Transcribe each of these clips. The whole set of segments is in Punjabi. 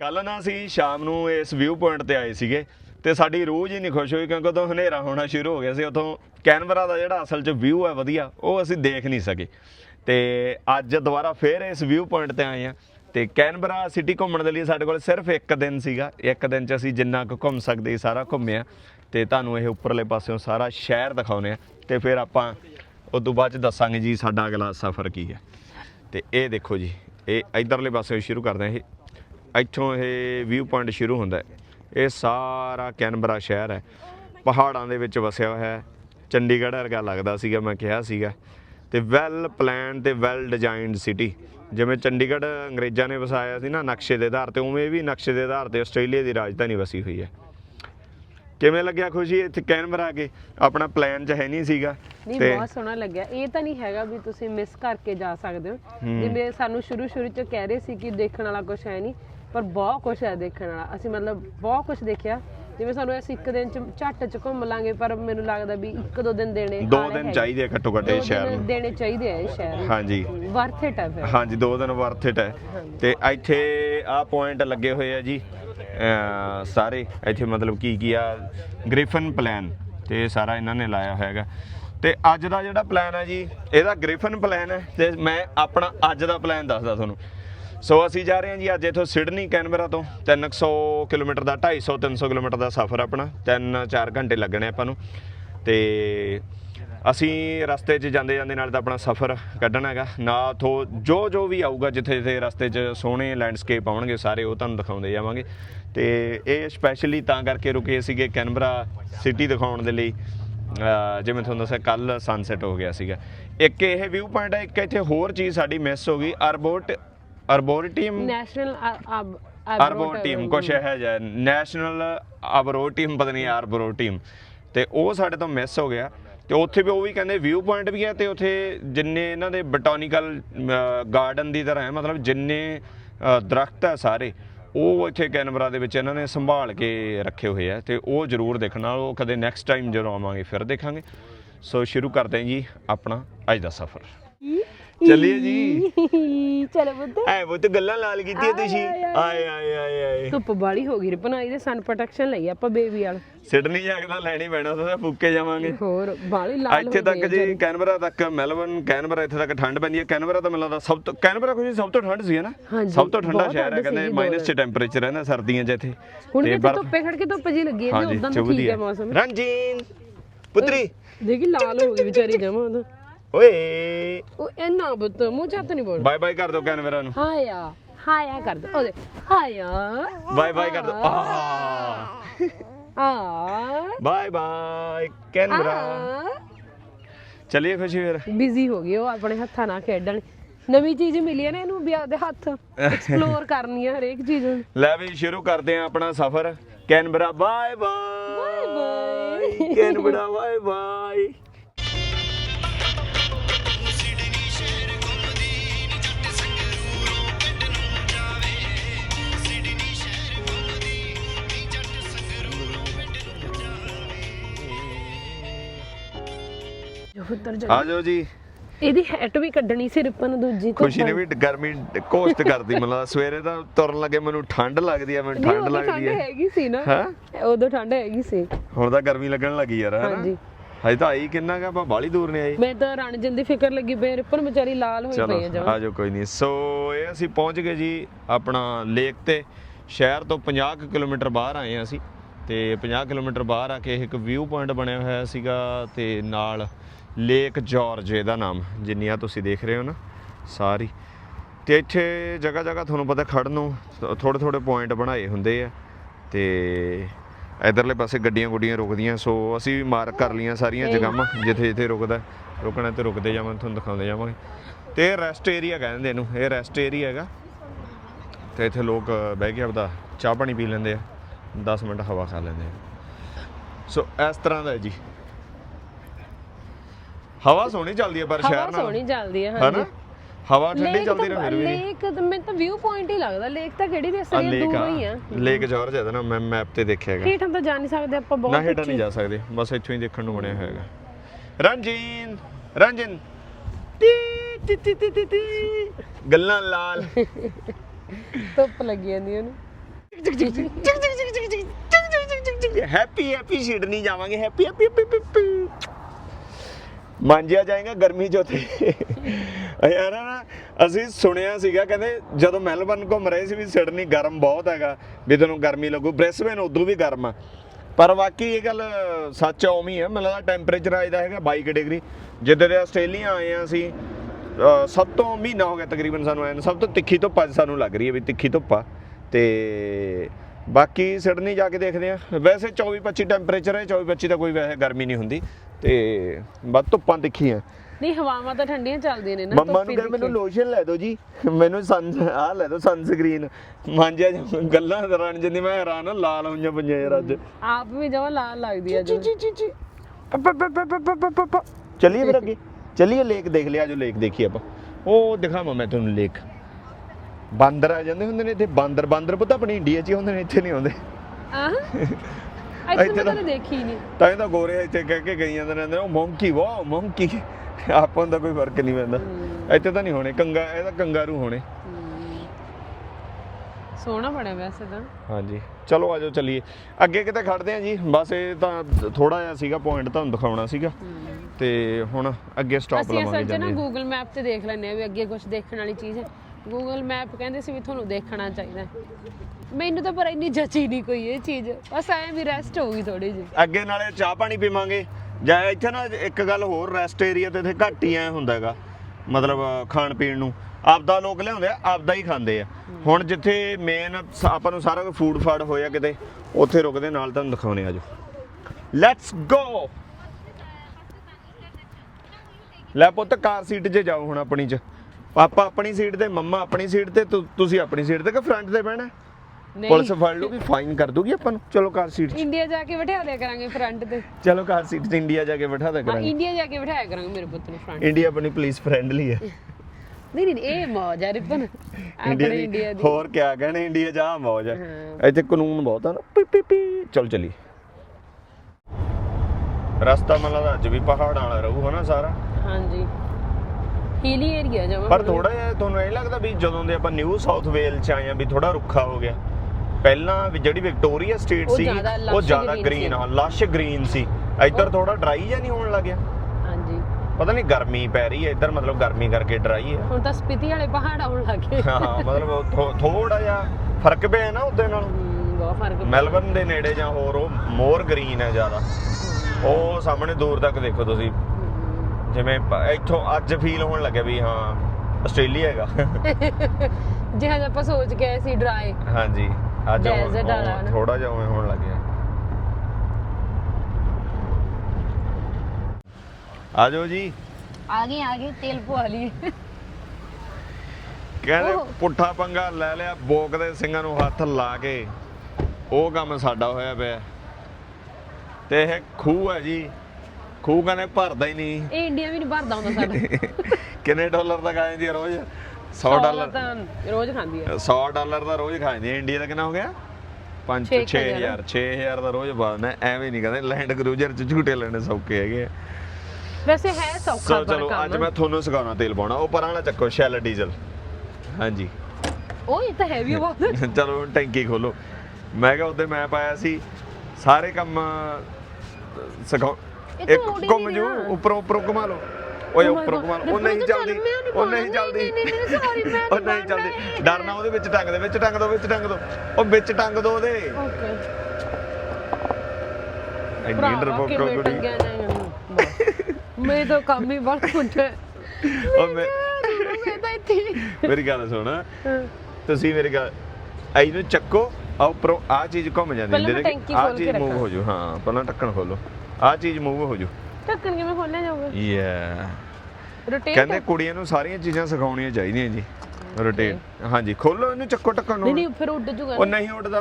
ਕੱਲ ਨਾ ਅਸੀਂ ਸ਼ਾਮ ਨੂੰ ਇਸ ਵਿਊ ਪੁਆਇੰਟ ਤੇ ਆਏ ਸੀਗੇ ਤੇ ਸਾਡੀ ਰੂਹ ਹੀ ਨਹੀਂ ਖੁਸ਼ ਹੋਈ ਕਿਉਂਕਿ ਉਦੋਂ ਹਨੇਰਾ ਹੋਣਾ ਸ਼ੁਰੂ ਹੋ ਗਿਆ ਸੀ। ਉਦੋਂ ਕੈਨਬਰਾ ਦਾ ਜਿਹੜਾ ਅਸਲ 'ਚ ਵਿਊ ਹੈ ਵਧੀਆ, ਉਹ ਅਸੀਂ ਦੇਖ ਨਹੀਂ ਸਕੇ। ਤੇ ਅੱਜ ਦੁਬਾਰਾ ਫੇਰ ਇਸ ਵਿਊ ਪੁਆਇੰਟ ਤੇ ਆਏ ਆ ਤੇ ਕੈਨਬਰਾ ਸਿਟੀ ਘੁੰਮਣ ਦੇ ਲਈ ਸਾਡੇ ਕੋਲ ਸਿਰਫ ਇੱਕ ਦਿਨ ਸੀਗਾ। ਇੱਕ ਦਿਨ 'ਚ ਅਸੀਂ ਜਿੰਨਾ ਕੁ ਘੁੰਮ ਸਕਦੇ ਸੀ ਸਾਰਾ ਘੁੰਮਿਆ। ਤੇ ਤੁਹਾਨੂੰ ਇਹ ਉੱਪਰਲੇ ਪਾਸਿਓਂ ਸਾਰਾ ਸ਼ਹਿਰ ਦਿਖਾਉਨੇ ਆ ਤੇ ਫਿਰ ਆਪਾਂ ਉਸ ਤੋਂ ਬਾਅਦ 'ਚ ਦੱਸਾਂਗੇ ਜੀ ਸਾਡਾ ਅਗਲਾ ਸਫ਼ਰ ਕੀ ਹੈ। ਤੇ ਇਹ ਦੇਖੋ ਜੀ, ਇਹ ਇਧਰਲੇ ਪਾਸਿਓਂ ਸ਼ੁਰੂ ਕਰਦੇ ਹਾਂ। ਇਹ ਇੱਥੋਂ ਇਹ ਵਿਊ ਪੁਆਇੰਟ ਸ਼ੁਰੂ ਹੁੰਦਾ ਹੈ। ਇਹ ਸਾਰਾ ਕੈਨਬਰਾ ਸ਼ਹਿਰ ਹੈ। ਪਹਾੜਾਂ ਦੇ ਵਿੱਚ ਵਸਿਆ ਹੋਇਆ ਹੈ। ਚੰਡੀਗੜ੍ਹ ਵਰਗਾ ਲੱਗਦਾ ਸੀਗਾ ਮੈਂ ਕਿਹਾ ਸੀਗਾ। ਤੇ ਵੈਲ ਪਲਾਨਡ ਤੇ ਵੈਲ ਡਿਜ਼ਾਈਨਡ ਸਿਟੀ ਜਿਵੇਂ ਚੰਡੀਗੜ੍ਹ ਅੰਗਰੇਜ਼ਾਂ ਨੇ ਵਸਾਇਆ ਸੀ ਨਾ ਨਕਸ਼ੇ ਦੇ ਆਧਾਰ ਤੇ ਉਵੇਂ ਵੀ ਨਕਸ਼ੇ ਦੇ ਆਧਾਰ ਤੇ ਆਸਟ੍ਰੇਲੀਆ ਦੀ ਰਾਜਧਾਨੀ ਵਸੀ ਹੋਈ ਹੈ। ਕਿਵੇਂ ਲੱਗਿਆ ਖੁਸ਼ੀ ਇੱਥੇ ਕੈਨਬਰਾ ਆ ਕੇ? ਆਪਣਾ ਪਲਾਨ 'ਚ ਹੈ ਨਹੀਂ ਸੀਗਾ ਨਹੀਂ ਬਹੁਤ ਸੋਹਣਾ ਲੱਗਿਆ। ਇਹ ਤਾਂ ਨਹੀਂ ਹੈਗਾ ਵੀ ਤੁਸੀਂ ਮਿਸ ਕਰਕੇ ਜਾ ਸਕਦੇ ਹੋ। ਜਿਵੇਂ ਸਾਨੂੰ ਸ਼ੁਰੂ ਸ਼ੁਰੂ ਚ ਕਹਿ ਰਹੇ ਸੀ ਕਿ ਦੇਖਣ ਵਾਲਾ ਕੁਝ ਹੈ ਨਹੀਂ। ਪਰ ਬਹੁਤ ਕੁਝ ਹੈ ਦੇਖਣ ਵਾਲਾ। ਅਸੀਂ ਮਤਲਬ ਬਹੁਤ ਕੁਝ ਦੇਖਿਆ। ਜਿਵੇਂ ਸਾਨੂੰ ਅਸੀਂ ਇੱਕ ਦਿਨ ਚ ਝੱਟ ਚ ਘੁੰਮ ਲਾਂਗੇ ਪਰ ਮੈਨੂੰ ਲੱਗਦਾ ਵੀ ਇੱਕ ਦੋ ਦਿਨ ਦੇਣੇ ਦੋ ਦਿਨ ਹੈਗੇ। ਚਾਹੀਦੇ ਆ ਘੱਟੋ ਘੱਟ ਦੋ ਇਹ ਸ਼ਹਿਰ ਦਿਨ ਨੂੰ। ਦੇਣੇ ਚਾਹੀਦੇ ਆ ਇਹ ਸ਼ਹਿਰ ਨੂੰ। ਹਾਂਜੀ। ਵਰਥ ਇਟ ਹੈ ਫਿਰ। ਹਾਂਜੀ ਦੋ ਦਿਨ ਵਰਥ ਇਟ ਹੈ। ਤੇ ਇੱਥੇ ਆ ਪੁਆਇੰਟ ਲੱਗੇ ਹੋਏ ਆ ਜੀ। ਅਹ ਸਾਰੇ ਇੱਥੇ ਮਤਲਬ ਕੀ ਕੀ ਆ ਗ੍ਰਿਫਨ ਪਲਾਨ ਤੇ ਇਹ ਸਾਰਾ ਇਹਨਾਂ ਨੇ ਲਾਇਆ ਹੋਇਆ ਹੈਗਾ ਤੇ ਅੱਜ ਦਾ ਜਿਹੜਾ ਪਲਾਨ ਹੈ ਜੀ ਇਹਦਾ ਗ੍ਰਿਫਨ ਪਲਾਨ ਹੈ ਤੇ ਮੈਂ ਆਪਣਾ ਅੱਜ ਦਾ ਪਲਾਨ ਦੱਸਦਾ ਤੁਹਾਨੂੰ। ਸੋ ਅਸੀਂ ਜਾ ਰਹੇ ਹਾਂ ਜੀ ਅੱਜ ਇਥੋਂ ਸਿਡਨੀ ਕੈਨਬਰਾ ਤੋਂ। 300 ਕਿਲੋਮੀਟਰ ਦਾ 250 300 ਕਿਲੋਮੀਟਰ ਦਾ ਸਫ਼ਰ ਆਪਣਾ। 3-4 ਘੰਟੇ ਲੱਗਣੇ ਆਪਾਂ ਨੂੰ। ਤੇ ਅਸੀਂ ਰਸਤੇ 'ਚ ਜਾਂਦੇ ਜਾਂਦੇ ਨਾਲ ਤਾਂ ਆਪਣਾ ਸਫ਼ਰ ਕੱਢਣਾ ਹੈਗਾ। ਨਾ ਥੋ ਜੋ ਜੋ ਵੀ ਆਊਗਾ, ਜਿੱਥੇ ਜਿੱਥੇ ਰਸਤੇ 'ਚ ਸੋਹਣੇ ਲੈਂਡਸਕੇਪ ਆਉਣਗੇ, ਸਾਰੇ ਉਹ ਤੁਹਾਨੂੰ ਦਿਖਾਉਂਦੇ ਜਾਵਾਂਗੇ। ਤੇ ਇਹ ਸਪੈਸ਼ਲੀ ਤਾਂ ਕਰਕੇ ਰੁਕੇ ਸੀਗੇ ਕੈਨਬਰਾ ਸਿਟੀ ਦਿਖਾਉਣ ਦੇ ਲਈ। ਜਿਵੇਂ ਤੁਹਾਨੂੰ ਦੱਸਿਆ, ਕੱਲ ਸਨਸੈਟ ਹੋ ਗਿਆ ਸੀਗਾ। ਇੱਕ ਇਹ ਵਿਊ ਪੁਆਇੰਟ ਹੈ, ਇੱਕ ਇੱਥੇ ਹੋਰ ਚੀਜ਼ ਸਾਡੀ ਮਿਸ ਹੋ ਗਈ। ਅਰਬੋਟ ਅਰਬੋਰਟੀਅਮ ਨੈਸ਼ਨਲ ਅਰਬੋਰਟੀਅਮ ਕੁਛ ਇਹ ਜਿਹਾ ਨੈਸ਼ਨਲ ਅਰਬੋਰਟੀਅਮ ਪਤਾ ਨਹੀਂ ਅਰਬੋਰਟੀਅਮ ਤੇ ਉਹ ਸਾਡੇ ਤੋਂ ਮਿਸ ਹੋ ਗਿਆ। ਤੇ ਉੱਥੇ ਵੀ ਉਹ ਵੀ ਕਹਿੰਦੇ ਵਿਊ ਪੁਆਇੰਟ ਵੀ ਹੈ ਤੇ ਉੱਥੇ ਜਿੰਨੇ ਇਹਨਾਂ ਦੇ ਬੋਟੈਨੀਕਲ ਗਾਰਡਨ ਦੀ ਤਰ੍ਹਾਂ ਹੈ ਮਤਲਬ ਜਿੰਨੇ ਦਰਖਤ ਹੈ ਸਾਰੇ ਉਹ ਇੱਥੇ ਕੈਨਬਰਾ ਦੇ ਵਿੱਚ ਇਹਨਾਂ ਨੇ ਸੰਭਾਲ ਕੇ ਰੱਖੇ ਹੋਏ ਆ ਤੇ ਉਹ ਜ਼ਰੂਰ ਦੇਖਣਾ ਉਹ ਕਦੇ ਨੈਕਸਟ ਟਾਈਮ ਜਦੋਂ ਆਵਾਂਗੇ ਫਿਰ ਦੇਖਾਂਗੇ। ਸੋ ਸ਼ੁਰੂ ਕਰਦੇ ਹਾਂ ਜੀ ਆਪਣਾ ਅੱਜ ਦਾ ਸਫ਼ਰ। ਚੱਲੀਏ ਜੀ। ਚਲੋ ਬੁੱਧ ਐ ਉਹ ਤੇ ਗੱਲਾਂ ਲਾਲ ਕੀਤੀਆਂ ਤੁਸੀਂ। ਆਏ ਆਏ। ਆਏ ਆਏ ਧੁੱਪ ਬਾਲੀ ਹੋ ਗਈ ਰਿਪਨ ਇਹਦੇ ਸਨ ਪ੍ਰੋਟੈਕਸ਼ਨ ਲਈ ਆਪਾਂ ਬੇਬੀ ਵਾਲ। ਸਿਡਨੀ ਜਾ ਕੇ ਤਾਂ ਲੈਣੀ ਪੈਣਾ ਉਹਦਾ ਫੁੱਕੇ ਜਾਵਾਂਗੇ। ਹੋਰ ਬਾਲੀ ਲਾਲ ਇੱਥੇ ਹੋ ਤੱਕ ਜੀ ਕੈਨਬਰਾ ਤੱਕ ਮੈਲਬਨ ਕੈਨਬਰਾ ਇੱਥੇ ਤੱਕ ਠੰਡ ਪੈਂਦੀ ਹੈ। ਕੈਨਬਰਾ ਤਾਂ ਮੈਨੂੰ ਲੱਗਦਾ ਸਭ ਤੋਂ ਕੈਨਬਰਾ ਕੋਈ ਸਭ ਤੋਂ ਠੰਡ ਸੀ ਹੈ ਨਾ? ਸਭ ਤੋਂ ਠੰਡਾ ਸ਼ਹਿਰ ਹੈ ਕਹਿੰਦੇ ਮਾਈਨਸ 'ਚ ਟੈਂਪਰੇਚਰ ਹੈ ਨਾ ਸਰਦੀਆਂ 'ਚ ਇੱਥੇ। ਹੁਣ ਬਰਫ਼- ਧੁੱਪੇ ਖੜ ਕੇ ਧੁੱਪ ਜੀ ਲੱਗੀ ਜਾਂਦੀ ਹਾਂਜੀ ਉਦਾਂ ਤਾਂ ਠੀਕ ਹੈ ਮੌਸਮ। ਰਣਜੀਨ ਪੁੱਤਰੀ। ਦੇਖੀ ਲਾਲ ਹੋ ਗਈ ਵਿਚਾਰੀ ਜਮਾ ਉਹਦਾ। ਓਏ। ਉਹ ਇੰਨਾ ਬੁੱਤ ਮੂੰਹ ਚੱਤ ਨਹੀਂ ਬੋਲ ਬਾਏ ਬਾਏ ਕਰ ਦਿਓ ਕੈਨਬਰਾ ਨੂੰ। ਹਾਇਆ ਹਾਇਆ ਕਰ ਦੋ। ਉਹਦੇ ਹਾਇਆ। ਬਾਏ ਬਾਏ ਕਰ ਦਿਓ ਆ। ਆ। ਬਾਏ ਬਾਏ ਕੈਨਬਰਾ ਚਲਿਏ ਖੁਸ਼ੀ ਫਿਰ। ਬਿਜ਼ੀ ਹੋ ਗਈ ਉਹ ਆਪਣੇ ਹੱਥਾਂ ਨਾਲ ਖੇਡਣ। ਨਵੀਂ ਚੀਜ਼ ਮਿਲੀ ਹੈ ਨਾ ਇਹਨੂੰ ਵੀ ਆਪਦੇ ਹੱਥ ਐਕਸਪਲੋਰ ਕਰਨੀ ਹੈ ਹਰੇਕ ਚੀਜ਼ ਨੂੰ। ਲੈ ਵੀ ਸ਼ੁਰੂ ਕਰਦੇ ਆ ਆਪਣਾ ਸਫ਼ਰ। Canberra bye bye bye. Canberra bye bye ਉੱਤਰ ਜਾ ਆ ਜਾਓ ਜੀ। ਇਹਦੀ ਹੈਟ ਵੀ ਕੱਢਣੀ ਸੀ ਰਿਪਨ ਦੂਜੀ ਤੋਂ ਖੁਸ਼ੀ ਨੇ ਵੀ ਗਰਮੀ ਕੋਸਟ ਕਰਦੀ ਮਤਲਬ ਸਵੇਰੇ ਤਾਂ ਤੁਰਨ ਲੱਗੇ ਮੈਨੂੰ ਠੰਡ ਲੱਗਦੀ ਆ ਮੈਨੂੰ ਠੰਡ ਲੱਗਦੀ ਠੰਡ ਹੈ ਹੈਗੀ ਸੀ ਨਾ। ਹਾਂ? ਉਦੋਂ ਠੰਡ ਹੈਗੀ ਸੀ। ਹੁਣ ਤਾਂ ਗਰਮੀ ਲੱਗਣ ਲੱਗੀ ਯਾਰ ਹਾਂਜੀ। ਹਜੇ ਤਾਂ ਆਈ ਕਿੰਨਾ ਆਪਾਂ ਬਾਲੀ ਦੂਰ ਨੇ ਆਏ ਮੈਂ ਤਾਂ ਰਣਜਨ ਦੀ ਫਿਕਰ ਲੱਗੀ ਪਈ ਰਿਪਨ ਵਿਚਾਰੀ ਲਾਲ ਹੋਈ ਪਈ ਜਮਾ ਆ ਜਾਓ। ਕੋਈ ਨਹੀਂ। ਸੋ ਇਹ ਅਸੀਂ ਪਹੁੰਚ ਗਏ ਜੀ ਆਪਣਾ ਲੇਕ ਤੇ। ਸ਼ਹਿਰ ਤੋਂ 50 ਕੁ ਕਿਲੋਮੀਟਰ ਬਾਹਰ ਆਏ ਹਾਂ ਅਸੀਂ। ਤੇ 50 ਕਿਲੋਮੀਟਰ ਬਾਹਰ ਆ ਕੇ ਇੱਕ ਵਿਊ ਪੁਆਇੰਟ ਬਣਿਆ ਹੋਇਆ ਸੀਗਾ ਤੇ ਨਾਲ ਲੇਕ ਜਾਰਜ ਇਹਦਾ ਨਾਮ ਜਿੰਨੀ ਆ ਤੁਸੀਂ ਦੇਖ ਰਹੇ ਹੋ ਨਾ ਸਾਰੀ। ਤੇ ਇੱਥੇ ਜਗ੍ਹਾ ਜਗ੍ਹਾ ਤੁਹਾਨੂੰ ਪਤਾ ਖੜਨ ਨੂੰ ਥੋੜੇ ਥੋੜੇ ਪੁਆਇੰਟ ਬਣਾਏ ਹੁੰਦੇ ਆ। ਤੇ ਇਧਰਲੇ ਪਾਸੇ ਗੱਡੀਆਂ ਗੁੱਡੀਆਂ ਰੁਕਦੀਆਂ ਸੋ ਅਸੀਂ ਵੀ ਮਾਰਕ ਕਰ ਲੀਆਂ ਸਾਰੀਆਂ ਜਗ੍ਹਾਵਾਂ ਜਿੱਥੇ ਜਿੱਥੇ ਰੁਕਦਾ ਰੁਕਣਾ ਤੇ ਰੁਕਦੇ ਜਾਵਾਂਗੇ ਤੁਹਾਨੂੰ ਦਿਖਾਉਂਦੇ ਜਾਵਾਂਗੇ। ਤੇ ਇਹ ਰੈਸਟ ਏਰੀਆ ਕਹਿੰਦੇ ਇਹਨੂੰ ਇਹ ਰੈਸਟ ਏਰੀਆ ਹੈਗਾ। ਤੇ ਇੱਥੇ ਲੋਕ ਬਹਿ ਕੇ ਆਪਦਾ ਚਾਹ ਪਾਣੀ ਪੀ ਲੈਂਦੇ ਆ 10 ਮਿੰਟ ਹਵਾ ਖਾ ਲੈਂਦੇ ਆ। ਸੋ ਇਸ ਤਰ੍ਹਾਂ ਦਾ ਜੀ। ਹਵਾ ਸੋਹਣੀ ਚੱਲਦੀ ਹੈ ਪਰ ਹਵਾ ਸ਼ਹਿਰ ਨਾਲ ਸੋਹਣੀ ਚੱਲਦੀ ਹੈ ਹਨਾ ਹਾਂਜੀ ਹਵਾ ਠੰਡੀ ਚੱਲਦੀ ਨਾ ਫਿਰ ਵੀ ਨਹੀਂ ਲੇਕ ਤਾਂ ਮੈਨੂੰ ਤਾਂ ਵਿਊ ਪੁਆਇੰਟ ਹੀ ਲੱਗਦਾ ਲੇਕ ਤਾਂ ਕਿਹੜੀ ਦੇ ਆ ਲੇਕ ਦੂਰ ਹੀ ਆ ਲੇਕ ਜਾਰਜ ਹੈ ਨਾ ਮੈਂ ਮੈਪ ਤੇ ਦੇਖਿਆ ਹੈਗਾ ਹੇਠਾਂ ਤਾਂ ਜਾ ਨਹੀਂ ਸਕਦੇ ਆਪਾਂ ਨਾ ਬਹੁਤ ਹੇਠਾਂ ਨਹੀਂ ਜਾ ਸਕਦੇ ਬਸ ਇੱਥੋਂ ਹੀ ਦੇਖਣ ਨੂੰ ਬਣਿਆ ਹੋਇਆ ਹੈਗਾ ਰਣਜੀਨ ਰਣਜਨ ਟੀ ਟੀ ਟੀ ਟੀ ਟੀ ਟੀ ਗੱਲਾਂ ਲਾਲ ਧੁੱਪ ਲੱਗੀ ਜਾਂਦੀ ਉਹਨੂੰ ਹੈਪੀ ਹੈਪੀ ਸਿਡਨੀ ਜਾਵਾਂਗੇ ਹੈਪੀ ਹੈਪੀ ਹੈਪੀ ਮਾਂਜਿਆ ਜਾਏਗਾ ਗਰਮੀ ਚ ਉੱਥੇ। ਯਾਰ ਨਾ, ਅਸੀਂ ਸੁਣਿਆ ਸੀਗਾ, ਕਹਿੰਦੇ ਜਦੋਂ ਮੈਲਬਰਨ ਘੁੰਮ ਰਹੇ ਸੀ ਵੀ ਸਿਡਨੀ ਗਰਮ ਬਹੁਤ ਹੈਗਾ, ਵੀ ਤੁਹਾਨੂੰ ਗਰਮੀ ਲੱਗੂ। ਬ੍ਰਿਸਬੇਨ ਉਦੋਂ ਵੀ ਗਰਮ ਆ। ਪਰ ਵਾਕਈ ਇਹ ਗੱਲ ਸੱਚ ਆ, ਉਵੇਂ ਹੀ ਹੈ ਮੈਨੂੰ ਟੈਂਪਰੇਚਰ ਅੱਜ ਦਾ ਹੈਗਾ 22 ਡਿਗਰੀ। ਜਿੱਦਾਂ ਦੇ ਆਸਟ੍ਰੇਲੀਆ ਆਏ ਆ ਅਸੀਂ ਸਭ ਤੋਂ ਮਹੀਨਾ ਹੋ ਗਿਆ ਤਕਰੀਬਨ ਸਾਨੂੰ ਐਨ, ਸਭ ਤੋਂ ਤਿੱਖੀ ਧੁੱਪ ਅੱਜ ਸਾਨੂੰ ਲੱਗ ਰਹੀ ਹੈ ਵੀ ਤਿੱਖੀ ਧੁੱਪ ਆ। ਤੇ ਬਾਕੀ ਸਿਡਨੀ ਜਾ ਕੇ ਦੇਖਦੇ ਆ ਵੈਸੇ 24 25 ਟੈਂਪਰੇਚਰ ਹੈ 24 25 ਤਾਂ ਕੋਈ ਵੈਸੇ ਗਰਮੀ ਨਹੀਂ ਹੁੰਦੀ। ਤੇ ਬਸ ਧੁੱਪਾਂ ਤਿੱਖੀਆਂ। ਨਹੀਂ ਹਵਾਵਾਂ ਤਾਂ ਠੰਡੀਆਂ ਚੱਲਦੀਆਂ ਨੇ ਨਾ ਮੰਮਾ ਨੂੰ ਕਹਿੰਦੇ ਮੈਨੂੰ। ਲੋਸ਼ਨ ਲੈ ਦਿਓ ਜੀ। ਮੈਨੂੰ ਸਨ ਆਹ ਲੈ ਦਿਓ ਸਨਸਕ੍ਰੀਨ ਮਾਂਜਿਆ ਗੱਲਾਂ ਰਣ ਜਿੰਦੀ ਮੈਂ ਹੈਰਾਨ ਆ, ਲਾਲ ਹੋਈਆਂ ਪਈਆਂ ਯਾਰ ਅੱਜ। ਆਪ ਵੀ ਜਮਾ ਲਾਲ ਲੱਗਦੀ ਆ ਜਦੋਂ ਚਲਿਏ ਫਿਰ ਅੱਗੇ। ਚਲਿਏ ਲੇਕ ਦੇਖ ਲਿਆ ਜੋ ਲੇਕ ਦੇਖੀ ਆਪਾਂ। ਉਹ ਦਿਖਾਵਾਂ ਮੈਂ ਤੁਹਾਨੂੰ ਲੇਕ। ਬਾਂਦਰ ਆ ਜਾਂਦੇ ਹੁੰਦੇ ਨੇ ਇੱਥੇ। ਬਾਂਦਰ ਬਾਂਦਰ ਪਤਾ ਆਪਣੀ ਇੰਡੀਆ 'ਚ ਹੀ ਹੁੰਦੇ ਨੇ ਇੱਥੇ ਨਹੀਂ ਆਉਂਦੇ। ਆਹ? ਇੱਥੇ ਤਾਂ- ਦੇਖੀ ਨਹੀਂ। ਤਾਂ ਇਹ ਤਾਂ ਗੋਰੇ ਇੱਥੇ ਕਹਿ ਕੇ ਗਈ ਜਾਂਦੇ ਰਹਿੰਦੇ ਨੇ, ਉਹ ਮੰਕੀ ਵਾਹ ਮੰਕੀ। ਆਪਾਂ ਨੂੰ ਤਾਂ ਕੋਈ ਫ਼ਰਕ ਨਹੀਂ ਪੈਂਦਾ। ਇੱਥੇ ਤਾਂ ਨਹੀਂ ਹੋਣੇ ਕੰਗਾ ਇਹ ਤਾਂ ਕੰਗਾਰੂ ਹੋਣੇ। ਸੋਹਣਾ ਬਣਿਆ ਵੈਸੇ ਤਾਂ। ਹਾਂਜੀ। ਚਲੋ ਆਜੋ ਚੱਲੀਏ। ਅੱਗੇ ਕਿਤੇ ਖੜਦੇ ਆ ਜੀ। ਬਸ ਇਹ ਤਾਂ ਥੋੜਾ ਜਿਹਾ ਸੀਗਾ ਪੁਆਇੰਟ ਤੁਹਾਨੂੰ ਦਿਖਾਉਣਾ ਸੀਗਾ। ਤੇ ਹੁਣ ਅੱਗੇ ਸਟਾਪ ਅਸੀਂ ਲਵਾਂਗੇ ਅਸਲ 'ਚ ਨਾ ਜਾਂਦੇ ਗੂਗਲ ਮੈਪ ਤੇ ਦੇਖ ਲੈਂਦੇ ਆ ਵੀ ਅੱਗੇ ਕੁਝ ਦੇਖਣ ਵਾਲੀ ਚੀਜ਼ ਹੈ। ਗੂਗਲ ਮੈਪ ਕਹਿੰਦੇ ਸੀ ਵੀ ਤੁਹਾਨੂੰ ਦੇਖਣਾ ਚਾਹੀਦਾ ਮੈਨੂੰ ਤਾਂ ਪਰ ਇੰਨੀ ਜਚੀ ਨਹੀਂ ਕੋਈ ਇਹ ਚੀਜ਼। ਬਸ ਐਂ ਵੀ ਰੈਸਟ ਹੋ ਗਈ ਥੋੜੀ ਜਿਹੀ। ਅੱਗੇ ਨਾਲੇ ਚਾਹ ਪਾਣੀ ਪੀਵਾਂਗੇ। ਜਾਂ ਇੱਥੇ ਨਾ ਇੱਕ ਗੱਲ ਹੋਰ ਰੈਸਟ ਏਰੀਆ ਤੇ ਇੱਥੇ ਘੱਟ ਹੀ ਐ ਹੁੰਦਾ ਹੈਗਾ। ਮਤਲਬ ਖਾਣ ਪੀਣ ਨੂੰ। ਆਪਦਾ ਲੋਕ ਲਿਆਉਂਦੇ ਆ, ਆਪਦਾ ਹੀ ਖਾਂਦੇ ਆ। ਹੁਣ ਜਿੱਥੇ ਮੇਨ ਆਪਾਂ ਨੂੰ ਸਾਰਾ ਫੂਡ ਫਾੜ ਹੋਇਆ ਕਿਤੇ, ਉੱਥੇ ਰੁਕਦੇ ਨਾਲ ਤੁਹਾਨੂੰ ਦਿਖਾਉਣੇ ਆਜੋ। ਲੈਟਸ ਗੋ ਲੈ ਪੁੱਤ ਕਾਰ ਸੀਟ 'ਚ ਜਾਓ ਹੁਣ ਆਪਣੀ 'ਚ। ਪਾਪਾ ਆਪਣੀ ਸੀਟ ਤੇ ਮੰਮਾ ਆਪਣੀ ਸੀਟ ਤੇ ਤੁ- ਤੁਸੀਂ ਆਪਣੀ ਸੀਟ ਤੇ ਕਿ ਫਰੰਟ ਤੇ ਬਹਿਣਾ? ਪੁਲਿਸ ਫੜ ਲੂਗੀ ਫਾਈਨ ਕਰ ਦੂਗੀ ਆਪਾਂ ਨੂੰ। ਚਲੋ ਕਾਰ ਸੀਟ ਇੰਡੀਆ ਜਾ ਕੇ ਬਿਠਾ ਦਿਆ ਕਰਾਂਗੇ ਫਰੰਟ ਤੇ। ਚਲੋ ਕਾਰ ਸੀਟ 'ਚ ਇੰਡੀਆ ਜਾ ਕੇ ਬਿਠਾ ਦਿਆ ਹਾਂ ਕਰਾਂਗੇ। ਇੰਡੀਆ ਜਾ ਕੇ ਬਿਠਾਇਆ ਕਰਾਂਗੇ ਮੇਰੇ ਪੁੱਤ ਨੂੰ ਫਰੰਟ ਇੰਡੀਆ ਆਪਣੀ ਪੁਲਿਸ ਫ੍ਰੈਂਡਲੀ ਹੈ। ਨਹੀਂ ਨਹੀਂ ਇਹ ਮੌਜ ਆ ਰਿਪਨ। ਇੰਡੀਆ ਆਪਣੇ ਦੀ ਇੰਡੀਆ ਦੀ। ਹੋਰ ਕਿਆ ਕਹਿਣੇ ਇੰਡੀਆ ਜਾ ਮੌਜ ਹੈ। ਇੱਥੇ ਕਾਨੂੰਨ ਬਹੁਤ ਆ ਨਾ। ਪੀ ਪੀ ਪੀ। ਚਲ ਚਲੀ ਰਸਤਾ ਮਤਲਬ ਅੱਜ ਵੀ ਪਹਾੜਾਂ ਵਾਲਾ ਰਹੂ ਹਨਾ ਸਾਰਾ? ਹਾਂਜੀ। ਹੀਲੀ ਏਰੀਆ ਜਮਾ ਪਰ ਥੋੜਾ ਜਿਹਾ ਤੁਹਾਨੂੰ ਇਹ ਲੱਗਦਾ ਵੀ ਜਦੋਂ ਦੇ ਆਪਾਂ ਨਿਊ ਸਾਊਥ ਵੇਲ ਚ ਆਏ ਆ ਵੀ ਥੋੜਾ ਰੁੱਖਾ ਹੋ ਗਿਆ। ਪਹਿਲਾਂ ਵੀ ਜਿਹੜੀ ਵਿਕਟੋਰੀਆ ਸਟੇਟ ਸੀ ਉਹ ਜ਼ਿਆਦਾ ਗ੍ਰੀਨ। ਆ ਲਸ਼ ਗ੍ਰੀਨ ਸੀ। ਇੱਧਰ ਥੋੜਾ ਡਰਾਈ ਜਿਹਾ ਨਹੀਂ ਹੋਣ ਲੱਗਿਆ। ਹਾਂਜੀ। ਪਤਾ ਨਹੀਂ ਗਰਮੀ ਪੈ ਰਹੀ ਹੈ ਇੱਧਰ ਮਤਲਬ ਗਰਮੀ ਕਰਕੇ ਡਰਾਈ ਹੈ। ਹੁਣ ਤਾਂ ਸਪੀਤੀ ਵਾਲੇ ਪਹਾੜ ਆਉਣ ਲੱਗੇ ਹਾਂ ਮਤਲਬ ਥੋੜਾ ਜਿਹਾ ਫ਼ਰਕ ਪਿਆ ਨਾ ਉਹਦੇ ਨਾਲ। ਬਹੁਤ ਫ਼ਰਕ ਮੈਲਬਰਨ ਦੇ ਨੇੜੇ ਜਾਂ ਹੋਰ ਉਹ ਮੋਰ ਗ੍ਰੀਨ ਹੈ ਜ਼ਿਆਦਾ। ਉਹ ਸਾਹਮਣੇ ਦੂਰ ਤੱਕ ਦੇਖੋ ਤੁਸੀਂ। ਜਿਵੇਂ ਪ- ਇੱਥੋਂ ਅੱਜ ਫੀਲ ਹੋਣ ਲੱਗਿਆ ਵੀ ਹਾਂ ਆਸਟ੍ਰੇਲੀਆ ਹੈਗਾ। ਜਿਹੜਾ ਆਪਾਂ ਸੋਚ ਕੇ ਆਏ ਸੀ ਡਰਾਈ ਹਾਂਜੀ ਅੱਜ Desert ਵਾਲਾ ਨਾ। ਥੋੜਾ ਜਿਹਾ ਉਵੇਂ ਹੋਣ ਲੱਗਿਆ। ਆ ਜਾਓ ਜੀ। ਆਗੇ ਆਗੇ ਤੇਲ ਪਵਾ ਲਈ ਕਹਿੰਦੇ ਓਹ। ਪੁੱਠਾ ਪੰਗਾ ਲੈ ਲਿਆ ਬੋਕ ਦੇ ਸਿੰਘਾਂ ਨੂੰ ਹੱਥ ਲਾ ਕੇ। ਉਹ ਕੰਮ ਸਾਡਾ ਹੋਇਆ ਪਿਆ। ਤੇ ਇਹ ਖੂਹ ਹੈ ਜੀ। ਖੂਹ ਕਹਿੰਦੇ ਭਰਦਾ ਹੀ ਨਹੀਂ। ਇਹ ਇੰਡੀਆ ਵੀ ਨਹੀਂ ਭਰਦਾ ਹੁੰਦਾ ਸਾਡਾ। ਕਿੰਨੇ ਡਾਲਰ ਦਾ ਖਾਂਦੀ ਆ ਰੋਜ਼? 100 ਸੌ ਦਾ ਡਾਲਰ। ਤਾਂ ਰੋਜ਼ ਖਾਂਦੀ ਹੈ 100 ਡਾਲਰ ਦਾ ਰੋਜ਼ ਖਾਂਦੀ ਆ। ਇੰਡੀਆ ਦਾ ਕਿੰਨਾ ਹੋ ਗਿਆ? 5 ਛੇ ਕੁ 6000 6000 ਦਾ ਰੋਜ਼ ਬਾਦਨਾ ਐਵੇਂ ਨਹੀਂ ਕਹਿੰਦੇ। ਲੈਂਡ ਕਰੂਜ਼ਰ ਚ ਝੂਟੇ ਲੈਣੇ ਸੌਕੇ ਹੈਗੇ। ਵੈਸੇ ਹੈ ਸੌਖਾ ਪਰ ਚਲੋ ਅੱਜ ਮੈਂ ਤੁਹਾਨੂੰ ਸਿਖਾਉਣਾ ਤੇਲ ਪਾਉਣਾ। ਉਹ ਪਰਾਂ ਵਾਲਾ ਚੱਕੋ ਸ਼ੈਲ ਡੀਜ਼ਲ। ਹਾਂਜੀ। ਉਹ ਇਹ ਤਾਂ ਹੈਵੀ ਬਹੁਤ। ਚਲੋ ਟੈਂਕੀ ਖੋਲੋ। ਮੈਂ ਕਿਹਾ ਉਹਦੇ ਮੈਂ ਪਾਇਆ ਸੀ। ਸਾਰੇ ਕੰਮ ਸਿਖਾਉ ਇੱਕ ਘੁੰਮ ਜੂ। ਉੱਪਰੋਂ ਉੱਪਰੋਂ ਘੁਮਾ ਲਓ। ਓਏ Oh ਉੱਪਰੋਂ ਘੁਮਾ ਲਓ। ਉਹ ਨਹੀਂ, ਨਹੀਂ ਚੱਲ, ਚੱਲਦੀ ਉਹ ਨਹੀਂ ਚੱਲਦੀ ਉਹ ਨਹੀਂ ਚੱਲਦੀ ਡਰਨਾ ਉਹਦੇ ਵਿੱਚ ਟੰਗ ਦੇ ਵਿੱਚ ਟੰਗ ਦੋ ਵਿੱਚ ਟੰਗ ਦੋ। ਉਹ ਵਿੱਚ ਟੰਗ ਦੋ ਉਹਦੇ। ਓਕੇ ਇੰਨੀ ਡਰਪੋਕ ਕੁੜੀ। ਟੰਗਿਆ ਜਾਏਗਾ ਮੈਂ ਤਾਂ ਕੰਮ ਹੀ ਬੜਾ ਪੁੱਛੇ ਉਹ ਮੈਂ। ਮੇਰੀ ਗੱਲ ਸੁਣ। ਤੁਸੀਂ ਮੇਰੀ ਗੱਲ ਆਈ ਨੂੰ ਚੱਕੋ। ਆ ਉੱਪਰੋਂ ਆ ਚੀਜ਼ ਘੁੰਮ ਜਾਂਦੀ ਪਹਿਲਾਂ ਹੁੰਦੀ ਮੈਂ ਹੈ ਟੈਂਕੀ ਆ ਖੋਲ ਕੇ ਚੀਜ਼ ਮੂਵ ਰੱਖਾਂ। ਹੋ ਜੂ ਹਾਂ ਪਹਿਲਾਂ ਢੱਕਣ ਖੋਲੋ। ਆ ਚੀਜ਼ ਮੂਵ ਹੋ ਜੂ ਢੱਕਣ ਕਿਵੇਂ ਖੋਲਿਆ ਜਾਊਗਾ? ਯਾ ਰੋਟੇਟ ਕਹਿੰਦੇ ਕੁੜੀਆਂ ਨੂੰ ਸਾਰੀਆਂ ਚੀਜ਼ਾਂ ਸਿਖਾਉਣੀਆਂ ਚਾਹੀਦੀਆਂ ਜੀ ਰੋਟੇਟ ਹਾਂਜੀ ਖੋਲੋ ਇਹਨੂੰ ਚੱਕੋ ਢੱਕਣ ਨਹੀਂ ਨੂੰ। ਨਹੀਂ ਫਿਰ ਉੱਡ ਜੂਗਾ ਉਹ ਨਹੀਂ ਉੱਡਦਾ।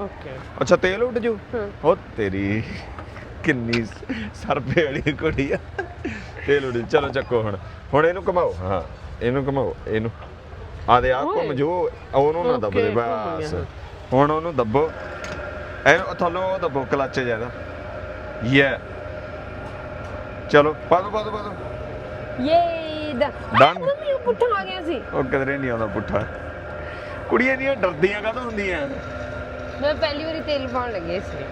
ਓਕੇ ਅੱਛਾ ਤੇਲ ਉੱਡ ਜੂ? ਹਾਂ। ਉਹ ਤੇਰੀ ਕਿੰਨੀ ਸਰਪੇ ਵਾਲੀ ਕੁੜੀ ਆ। ਤੇਲ ਉੱਡ ਚਲੋ ਚੱਕੋ ਹੁਣ। ਹੁਣ ਇਹਨੂੰ ਘਮਾਓ ਹਾਂ। ਇਹਨੂੰ ਘਮਾਓ ਇਹਨੂੰ। ਆ ਦੇ ਆ। ਘੁੰਮ ਜੋ। ਉਹਨੂੰ ਨਾ ਦੱਬਦੇ ਘੁੰਮ ਗਿਆ। ਹੁਣ ਉਹਨੂੰ ਦੱਬੋ। ਇਹਨੂੰ ਥੱਲੋਂ ਉਹ ਦੱਬੋ ਕਲੱਚ ਜ਼ਿਆਦਾ। ਯੇ। ਚਲੋ ਪਾ ਦੋ ਪਾ ਦੋ ਪਾ ਦੋ। ਯੇ ਦਾ Done. ਮੰਮੀ ਉਹ ਪੁੱਠਾ ਆ ਗਿਆ ਸੀ। ਉਹ ਕਿਧਰੇ ਨਹੀਂ ਆਉਂਦਾ ਪੁੱਠਾ। ਕੁੜੀਆਂ ਦੀਆਂ ਡਰਦੀਆਂ ਕਾਹਤੋਂ ਹੁੰਦੀਆਂ? ਮੈਂ ਪਹਿਲੀ ਵਾਰੀ ਤੇਲ ਪਾਉਣ ਲੱਗੀ ਸੀ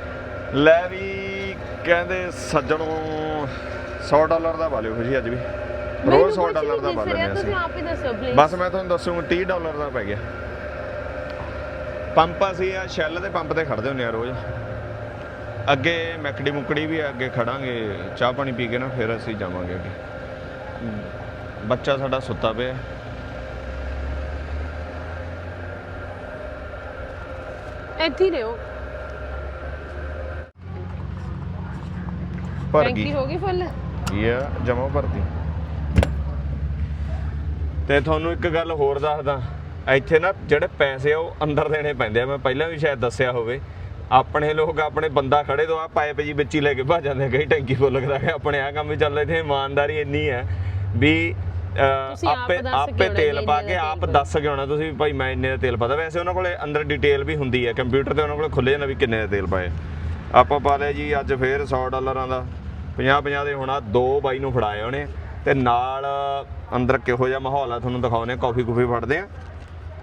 ਲੈ ਵੀ ਕਹਿੰਦੇ ਸੱਜਣੋਂ 100 ਡਾਲਰ ਦਾ ਪਾ ਲਿਓ ਖੁਸ਼ੀ ਅੱਜ ਵੀ। ਰੋਜ਼ 100 ਡਾਲਰ ਦਾ ਹਾਂ ਤੁਸੀਂ ਆਪ ਹੀ ਦੱਸੋ ਪਲੀਜ਼ ਬਸ ਮੈਂ ਤੁਹਾਨੂੰ ਦੱਸੂਗਾ 30 ਡਾਲਰ ਦਾ ਪੈ ਗਿਆ। ਪੰਪ ਅਸੀਂ ਆ ਸ਼ੈਲ ਦੇ ਪੰਪ ਤੇ ਖੜਦੇ ਹੁੰਦੇ ਆ ਰੋਜ਼। ਅੱਗੇ ਮੈਕੜੀ ਮੁਕੜੀ ਵੀ ਆ, ਅੱਗੇ ਖੜਾਂਗੇ ਚਾਹ ਪਾਣੀ ਪੀ ਕੇ ਨਾ ਫਿਰ ਅਸੀਂ ਜਾਵਾਂਗੇ ਅੱਗੇ। ਬੱਚਾ ਸਾਡਾ ਸੁੱਤਾ ਪਿਆ। ਇੱਥੇ ਹੀ ਰਹੋ। ਭਰ ਟੈਂਕੀ ਗਈ। ਹੋ ਗਈ ਫੁੱਲ? ਆ? ਜਮਾ ਭਰਤੀ। ਤੇ ਤੁਹਾਨੂੰ ਇੱਕ ਗੱਲ ਹੋਰ ਦੱਸਦਾ। ਇੱਥੇ ਨਾ ਜਿਹੜੇ ਪੈਸੇ ਆ ਉਹ ਅੰਦਰ ਦੇਣੇ ਪੈਂਦੇ ਆ। ਮੈਂ ਪਹਿਲਾਂ ਵੀ ਸ਼ਾਇਦ ਦੱਸਿਆ ਹੋਵੇ। ਆਪਣੇ ਲੋਕ ਆਪਣੇ ਬੰਦਾ ਖੜੇ ਤੋਂ ਆ ਪਾਈਪ ਜੀ ਵਿੱਚ ਹੀ ਲੈ ਕੇ ਭੱਜ ਜਾਂਦੇ ਕਈ ਟੈਂਕੀ ਫੁੱਲ ਕਰਾ ਕੇ। ਆਪਣੇ ਆ ਕੰਮ ਵੀ ਚੱਲ ਰਹੇ ਇਮਾਨਦਾਰੀ ਇੰਨੀ ਹੈ ਵੀ ਆਪ ਆਪੇ ਤੇਲ ਪਾ ਕੇ ਆਪ ਦੱਸ ਕੇ ਆਉਣਾ। ਤੁਸੀਂ ਭਾਈ ਮੈਂ ਇੰਨੇ ਦਾ ਤੇਲ ਪਾਦਾ ਵੈਸੇ ਉਹਨਾਂ ਕੋਲੇ ਅੰਦਰ ਡਿਟੇਲ ਵੀ ਹੁੰਦੀ ਹੈ। ਕੰਪਿਊਟਰ ਤੇ ਉਹਨਾਂ ਕੋਲੇ ਖੁੱਲੇ ਜਾਂਦਾ ਵੀ ਕਿੰਨੇ ਦਾ ਤੇਲ ਪਾਏ। ਆਪਾਂ ਪਾ ਲਿਆ ਜੀ ਅੱਜ ਫੇਰ 100 ਡਾਲਰਾਂ ਦਾ। 50 50 ਦੇ ਹੋਣਾ ਦੋ ਬਾਈ ਨੂੰ ਫੜਾਏ ਉਹਨੇ। ਤੇ ਨਾਲ ਅੰਦਰ ਕਿਹੋ ਜਿਹਾ ਮਾਹੌਲ ਆ ਤੁਹਾਨੂੰ ਦਿਖਾਉਨੇ ਕਾਫੀ ਕੁਫੀ ਫੜਦੇ ਆ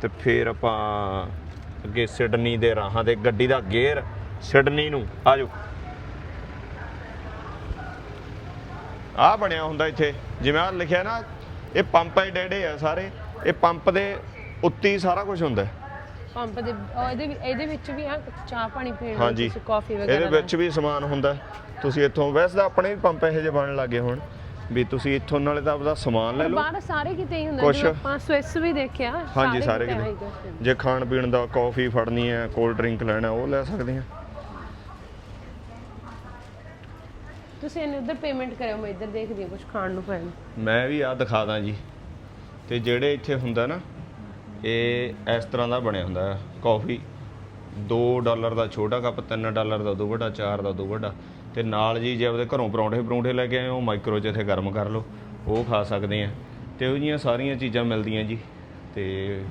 ਤੇ ਫੇਰ ਆਪਾਂ ਅੱਗੇ ਸਿਡਨੀ ਦੇ ਰਾਹਾਂ ਤੇ ਗੱਡੀ ਦਾ ਗੇਅਰ ਸਿਡਨੀ ਨੂੰ ਆਜੋ ਆ ਬਣਿਆ ਹੁੰਦਾ ਇੱਥੇ ਜਿਵੇਂ ਆ ਲਿਖਿਆ ਨਾ ਇਹ ਪੰਪ ਐ ਡੇਡੇ ਆ ਸਾਰੇ ਇਹ ਪੰਪ ਦੇ ਉੱਤੇ ਹੀ ਸਾਰਾ ਕੁਝ ਹੁੰਦਾ। ਪੰਪ ਦੇ ਉਹ ਇਹਦੇ ਵੀ- ਇਹਦੇ ਵਿੱਚ ਵੀ ਆ ਚਾਹ ਪਾਣੀ ਪੀਣ ਲਈ ਹਾਂਜੀ ਤੁਸੀਂ ਕਾਫੀ ਵਗੈਰਾ ਇਹਦੇ ਵਿੱਚ ਵੀ ਸਮਾਨ ਹੁੰਦਾ। ਤੁਸੀਂ ਇੱਥੋਂ ਵੈਸੇ ਤਾਂ ਆਪਣੇ ਵੀ ਪੰਪ ਇਹੋ ਜਿਹੇ ਬਣਨ ਲੱਗੇ ਹੁਣ ਵੀ ਤੁਸੀਂ ਇੱਥੋਂ ਨਾਲੇ ਤਾਂ ਆਪਦਾ ਸਮਾਨ ਲੈ ਲਓ। ਬਾਹਰ ਸਾਰੇ ਕਿਤੇ ਹੀ ਹੁੰਦਾ ਕੁਛ- ਜਿਵੇਂ ਆਪਾਂ ਸਵਿਸ ਵੀ ਦੇਖਿਆ ਹਾਂਜੀ ਸਾਰੇ ਕਿਤੇ। ਜੇ ਖਾਣ ਪੀਣ ਦਾ ਕਾਫੀ ਫੜਨੀ ਹੈ ਕੋਲਡ ਡਰਿੰਕ ਲੈਣਾ ਉਹ ਲੈ ਸਕਦੇ ਆ ਤੁਸੀਂ ਇਹਨੇ ਉਧਰ ਪੇਮੈਂਟ ਕਰਿਓ ਮੈਂ ਇੱਧਰ ਦੇਖਦੀ ਹਾਂ ਕੁਝ ਖਾਣ ਨੂੰ ਪੈਣ। ਮੈਂ ਵੀ ਆ ਦਿਖਾ ਦਾਂ ਜੀ। ਤੇ ਜਿਹੜੇ ਇੱਥੇ ਹੁੰਦਾ ਨਾ ਇਹ ਇਸ ਤਰ੍ਹਾਂ ਦਾ ਬਣਿਆ ਹੁੰਦਾ ਕਾਫੀ 2 ਡਾਲਰ ਦਾ ਛੋਟਾ ਕੱਪ 3 ਡਾਲਰ ਦਾ ਉਦੋਂ ਵੱਡਾ 4 ਦਾ ਉਦੋਂ ਵੱਡਾ। ਤੇ ਨਾਲ ਜੀ ਜੇ ਆਪਦੇ ਘਰੋਂ ਪਰੌਂਠੇ ਪਰੌਂਠੇ ਲੈ ਕੇ ਆਏ ਹੋ ਮਾਈਕਰੋ 'ਚ ਇੱਥੇ ਗਰਮ ਕਰ ਲਓ ਉਹ ਖਾ ਸਕਦੇ ਆ। ਤੇ ਉਹ ਜੀਆਂ ਸਾਰੀਆਂ ਚੀਜ਼ਾਂ ਮਿਲਦੀਆਂ ਜੀ ਤੇ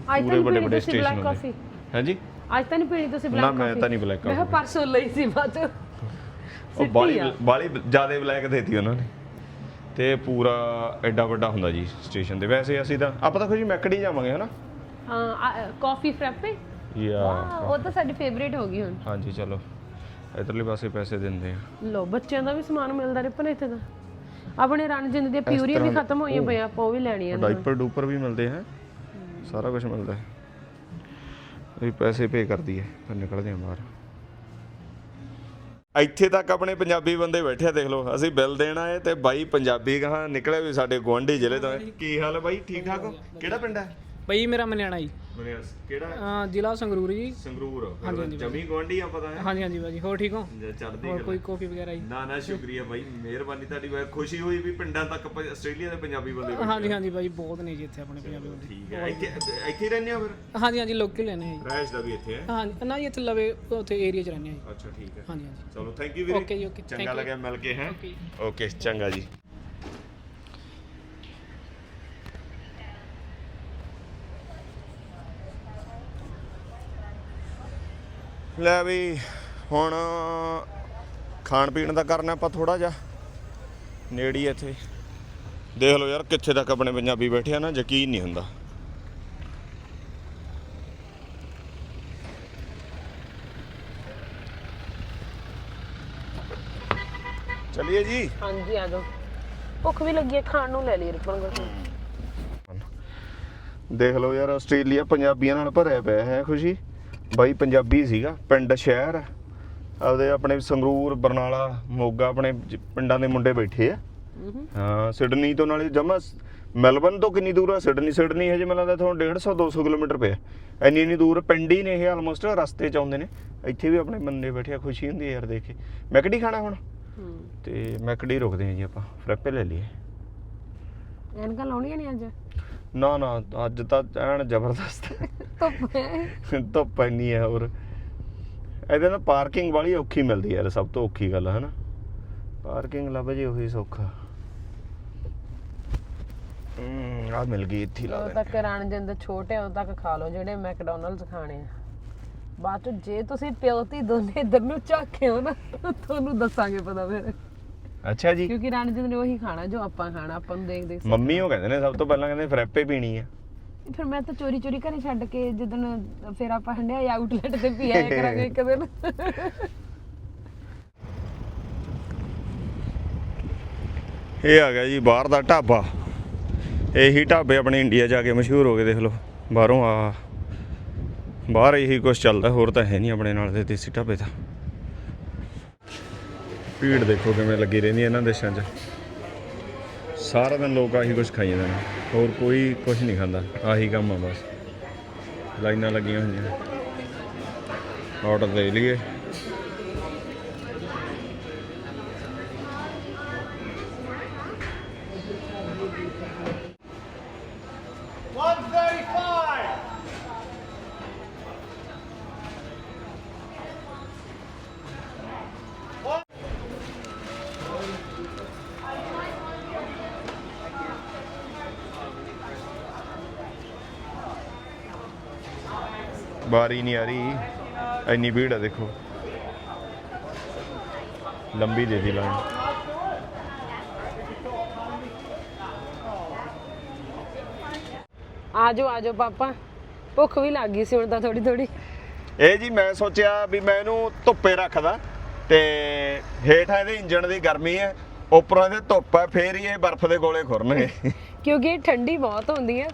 ਪੂਰੇ ਵੱਡੇ ਵੱਡੇ ਸਟੇਸ਼ਨ ਹੁੰਦੇ ਹਾਂਜੀ? ਅੱਜ ਤਾਂ ਨਹੀਂ ਪੀਣੀ ਤੁਸੀਂ ਬਲੈਕ ਨਾ ਕਾਫੀ ਮੈਂ ਤਾਂ ਨਹੀਂ ਬਲੈਕ ਮੈਂ ਕਾਫੀ ਪਰਸੋਂ ਲਈ ਸੀ ਬਾਅਦ। ਉਹ ਬਾਲੀ। ਬਾਲੀ ਜ਼ਿਆਦਾ ਬਲੈਕ ਦੇਤੀ ਉਹਨਾਂ ਨੇ। ਤੇ ਪੂਰਾ ਐਡਾ ਵੱਡਾ ਹੁੰਦਾ ਜੀ ਸਟੇਸ਼ਨ ਤੇ। ਵੈਸੇ ਅਸੀਂ ਤਾਂ ਆਪਾਂ ਤਾਂ ਖੁਸ਼ੀ ਮੈਕੜੀ ਜਾਵਾਂਗੇ ਹਨਾ? ਹਾਂ ਕਾਫੀ ਫ੍ਰੈਪੇ ਯਾ ਉਹ ਤਾਂ ਸਾਡੀ ਫੇਵਰੇਟ ਹੋ ਗਈ ਹੁਣ। ਹਾਂਜੀ ਚਲੋ। ਇਧਰਲੇ ਪਾਸੇ ਪੈਸੇ ਦਿੰਦੇ ਆ। ਲੋ ਬੱਚਿਆਂ ਦਾ ਵੀ ਸਮਾਨ ਮਿਲਦਾ ਰਿਪਨ ਇੱਥੇ ਤਾਂ ਆਪਣੇ ਰਣਜਿੰਦ ਦੀਆਂ ਪਿਊਰੀਆਂ ਵੀ ਖਤਮ ਹੋਈਆਂ ਪਈਆਂ ਆਪਾਂ ਉਹ ਵੀ ਲੈਣੀਆਂ ਨੇ ਡਾਈਪਰ ਡੂਪਰ ਵੀ ਮਿਲਦੇ ਹੈ। ਸਾਰਾ ਕੁਝ ਮਿਲਦਾ ਹੈ। ਇਹ ਪੈਸੇ ਪੇ ਕਰਦੀ ਹੈ ਫਿਰ ਨਿਕਲਦੇ ਆ ਬਾਹਰ। ਇੱਥੇ ਤੱਕ ਆਪਣੇ ਪੰਜਾਬੀ ਬੰਦੇ ਬੈਠੇ ਆ ਦੇਖ ਲਓ ਅਸੀਂ ਬਿੱਲ ਦੇਣਾ ਹੈ ਤੇ ਬਾਈ ਪੰਜਾਬੀ ਕਹਾ ਨਿਕਲੇ ਵੀ ਸਾਡੇ ਗੁਆਂਢੀ ਜ਼ਿਲ੍ਹੇ ਤੋਂ ਹੈ। ਕੀ ਹਾਲ ਹੈ ਬਾਈ ਠੀਕ ਠਾਕ ਹੋ? ਕਿਹੜਾ ਪਿੰਡ ਹੈ? ਬਈ ਮੇਰਾ ਮਲਿਆਣਾ ਜੀ। ਕਿਹੜਾ? ਅਹ ਜ਼ਿਲ੍ਹਾ ਸੰਗਰੂਰ ਜੀ। ਸੰਗਰੂਰ। ਹਾਂਜੀ, ਹਾਂਜੀ ਜਮੀ ਗੁਆਂਢੀ ਆ ਪਤਾ ਹੈ? ਹਾਂਜੀ ਹਾਂਜੀ ਬਾਜੀ ਹੋਰ ਠੀਕ ਹੋ? ਜੇ ਹੋਰ ਗੱਲ ਕੋਈ ਕਾਫੀ ਵਗੈਰਾ ਜੀ? ਨਾ ਨਾ ਸ਼ੁਕਰੀਆ ਬਾਈ ਮਿਹਰਬਾਨੀ ਤੁਹਾਡੀ। ਬਹੁਤ ਖੁਸ਼ੀ ਹੋਈ ਵੀ ਪਿੰਡਾਂ ਤੱਕ ਪ- ਆਸਟ੍ਰੇਲੀਆ ਦੇ ਪੰਜਾਬੀ ਬੰਦੇ ਹਾਂਜੀ ਹਾਂਜੀ ਬਾਜੀ ਬਹੁਤ ਨੇ ਜੀ ਇੱਥੇ ਆਪਣੇ ਪੰਜਾਬੀ ਬੰਦੇ। ਠੀਕ ਹੈ। ਇੱਥੇ ਇੱਥੇ ਹੀ ਰਹਿੰਦੇ ਹੋ ਫਿਰ? ਹਾਂਜੀ ਹਾਂਜੀ ਲੋਕਲ ਲੈਣੇ ਜੀ। ਰਹਿਸ਼ ਦਾ ਵੀ ਇੱਥੇ ਹੈ? ਹਾਂਜੀ ਨਾ ਜੀ ਇੱਥੇ ਲਵੇ ਉੱਥੇ ਏਰੀਆ 'ਚ ਰਹਿੰਦੇ ਆ ਜੀ। ਅੱਛਾ ਠੀਕ ਹੈ। ਹਾਂਜੀ ਹਾਂਜੀ। ਚਲੋ ਥੈਂਕ ਯੂ ਵੀਰੇ। Okay ਜੀ, okay, ਚੰਗਾ thank you. ਲੱਗਿਆ ਮਿਲ ਕੇ ਹੈ? Okay ਜੀ। ਓਕੇ ਚੰਗਾ ਜੀ। ਲੈ ਵੀ ਹੁਣ ਖਾਣ ਪੀਣ ਦਾ ਕਰਨਾ ਆਪਾਂ ਥੋੜਾ ਜਿਹਾ ਨੇੜੀ ਇੱਥੇ। ਦੇਖ ਲਓ ਯਾਰ ਕਿੱਥੇ ਤੱਕ ਆਪਣੇ ਪੰਜਾਬੀ ਬੈਠੇ ਆ ਨਾ ਯਕੀਨ ਨਹੀਂ ਹੁੰਦਾ। ਚਲਿਏ ਜੀ? ਹਾਂਜੀ ਆ ਜਾਓ। ਭੁੱਖ ਵੀ ਲੱਗੀ ਹੈ ਖਾਣ ਨੂੰ ਲੈ ਲਈ ਰਿਪਨ ਕੋਲ। ਦੇਖ ਲਓ ਯਾਰ ਆਸਟ੍ਰੇਲੀਆ ਪੰਜਾਬੀਆਂ ਨਾਲ ਭਰਿਆ ਪਿਆ ਹੈ ਖੁਸ਼ੀ। ਬਾਈ ਪੰਜਾਬੀ ਸੀਗਾ ਪਿੰਡ ਸ਼ਹਿਰ। ਆ। ਆਪਦੇ ਆਪਣੇ ਸੰਗਰੂਰ ਬਰਨਾਲਾ ਮੋਗਾ ਆਪਣੇ ਜ- ਪਿੰਡਾਂ ਦੇ ਮੁੰਡੇ ਬੈਠੇ ਆ। ਹਾਂ ਸਿਡਨੀ ਤੋਂ ਨਾਲੇ ਜਮਾ ਮੈਲਬਨ ਤੋਂ ਕਿੰਨੀ ਦੂਰ ਆ? ਸਿਡਨੀ ਸਿਡਨੀ ਹਜੇ ਮੈਨੂੰ ਲੱਗਦਾ ਤੁਹਾਨੂੰ 150 200 ਕਿਲੋਮੀਟਰ ਪਿਆ। ਇੰਨੀ ਇੰਨੀ ਦੂਰ ਪਿੰਡ ਹੀ ਨੇ ਇਹ ਆਲਮੋਸਟ ਰਸਤੇ ਚ ਆਉਂਦੇ ਨੇ। ਇੱਥੇ ਵੀ ਆਪਣੇ ਬੰਦੇ ਬੈਠੇ ਆ ਖੁਸ਼ੀ ਹੁੰਦੀ ਹੈ ਯਾਰ ਦੇਖ ਕੇ। ਮੈਕਡੀ ਖਾਣਾ ਹੁਣ? ਹੂੰ। ਤੇ ਮੈਕਡੀ ਰੁਕਦੇ ਆ ਜੀ ਆਪਾਂ ਫਰੈਪੇ ਲੈ ਲਈਏ। ਐਨਕਾਂ ਲਾਉਣੀਆਂ ਨਹੀਂ ਅੱਜ? ਨਾ ਨਾ ਅੱਜ ਤਾਂ ਐਨ ਜ਼ਬਰਦਸਤ ਹੈ। ਧੁੱਪ ਹੈ। ਧੁੱਪ ਇੰਨੀ ਹੈ ਹੋਰ। ਇਹਦੇ ਨਾਲ ਪਾਰਕਿੰਗ ਵਾਲੀ ਔਖੀ ਮਿਲਦੀ ਯਾਰ ਸਭ ਤੋਂ ਔਖੀ ਗੱਲ ਹੈ ਨਾ ਪਾਰਕਿੰਗ ਲੱਭ ਜੇ ਉਹੀ ਸੌਖਾ। ਹੂੰ ਆ ਮਿਲ ਗਈ ਇੱਥੇ ਲਾ ਦੇ ਤੱਕ ਰਣਜਿੰਦ ਛੋਟੇ ਉਦੋਂ ਤੱਕ ਖਾ ਲਓ ਜਿਹੜੇ ਮੈਕਡੋਨਲਡਸ ਖਾਣੇ ਆ। ਬਾਅਦ ਚ ਜੇ ਤੁਸੀਂ ਪਿਓਤੀ ਦੋਨੇ ਇੱਧਰ ਨੂੰ ਝਾਕੇ ਹੋ ਨਾ ਤੁਹਾਨੂੰ ਦੱਸਾਂਗੇ ਪਤਾ ਫਿਰ। ਅੱਛਾ ਜੀ। ਕਿਉਂਕਿ ਰਣਜਿੰਦ ਨੇ ਉਹੀ ਖਾਣਾ ਜੋ ਆਪਾਂ ਖਾਣਾ ਆਪਾਂ ਨੂੰ ਦੇਖ ਦੇਖ ਮੰਮੀ ਉਹ ਕਹਿੰਦੇ ਨੇ ਸਭ ਤੋਂ ਪਹਿਲਾਂ ਕਹਿੰਦੇ ਫਰੈਪੇ ਪੀਣੀ ਆ। ਫਿਰ ਮੈਂ ਤਾਂ ਚੋਰੀ ਚੋਰੀ ਘਰੇ ਛੱਡ ਕੇ ਜਦੋਂ ਫਿਰ ਆਪਾਂ ਹੰਡਿਆ ਆਊਟਲੈਟ ਤੇ ਪੀ ਆਇਆ ਕਰਾਂਗੇ ਇੱਕ ਦਿਨ। ਇਹ ਆ ਗਿਆ ਜੀ ਬਾਹਰ ਦਾ ਢਾਬਾ। ਇਹੀ ਢਾਬੇ ਆਪਣੇ ਇੰਡੀਆ ਜਾ ਕੇ ਮਸ਼ਹੂਰ ਹੋ ਗਏ ਦੇਖ ਲਓ। ਬਾਹਰੋਂ ਆ ਬਾਹਰ ਇਹੀ ਕੁਝ ਚੱਲਦਾ ਹੋਰ ਤਾਂ ਹੈ ਨਹੀਂ ਆਪਣੇ ਨਾਲ ਦੇ ਦੇਸੀ ਢਾਬੇ ਦਾ ਭੀੜ ਦੇਖੋ ਕਿਵੇਂ ਲੱਗੀ ਰਹਿੰਦੀ ਹੈ ਇਹਨਾਂ ਦੇਸ਼ਾਂ 'ਚ। ਸਾਰਾ ਦਿਨ ਲੋਕ ਆਹੀ ਕੁਝ ਖਾਈ ਜਾਂਦੇ ਨੇ। ਹੋਰ ਕੋਈ ਕੁਝ ਨਹੀਂ ਖਾਂਦਾ। ਆਹੀ ਕੰਮ ਆ ਬਸ। ਲਾਈਨਾਂ ਲੱਗੀਆਂ ਹੋਈਆਂ। ਆਰਡਰ ਦੇ ਲਈਏ। ਬਾਰੀ ਨਹੀਂ ਆ ਰਹੀ। ਇੰਨੀ ਭੀੜ ਆ ਦੇਖੋ। ਲੰਬੀ ਦੇ ਦੀ ਲਾਈਨ ਆਜੋ ਆਜੋ ਪਾਪਾ। ਭੁੱਖ ਵੀ ਲੱਗ ਗਈ ਸੀ ਹੁਣ ਤਾਂ ਥੋੜੀ ਥੋੜੀ ਇਹ ਜੀ ਮੈਂ ਸੋਚਿਆ ਵੀ ਮੈਂ ਇਹਨੂੰ ਧੁੱਪੇ ਰੱਖਦਾ ਤੇ ਹੇਠਾਂ ਇਹਦੇ ਇੰਜਣ ਦੀ ਗਰਮੀ ਹੈ। ਉੱਪਰੋਂ ਇਹਦੇ ਧੁੱਪ ਹੈ ਫੇਰ ਹੀ ਇਹ ਬਰਫ਼ ਦੇ ਗੋਲੇ ਖੁਰਨਗੇ। ਕਿਉਂਕਿ ਇਹ ਠੰਡੀ ਬਹੁਤ ਹੁੰਦੀ ਹੈ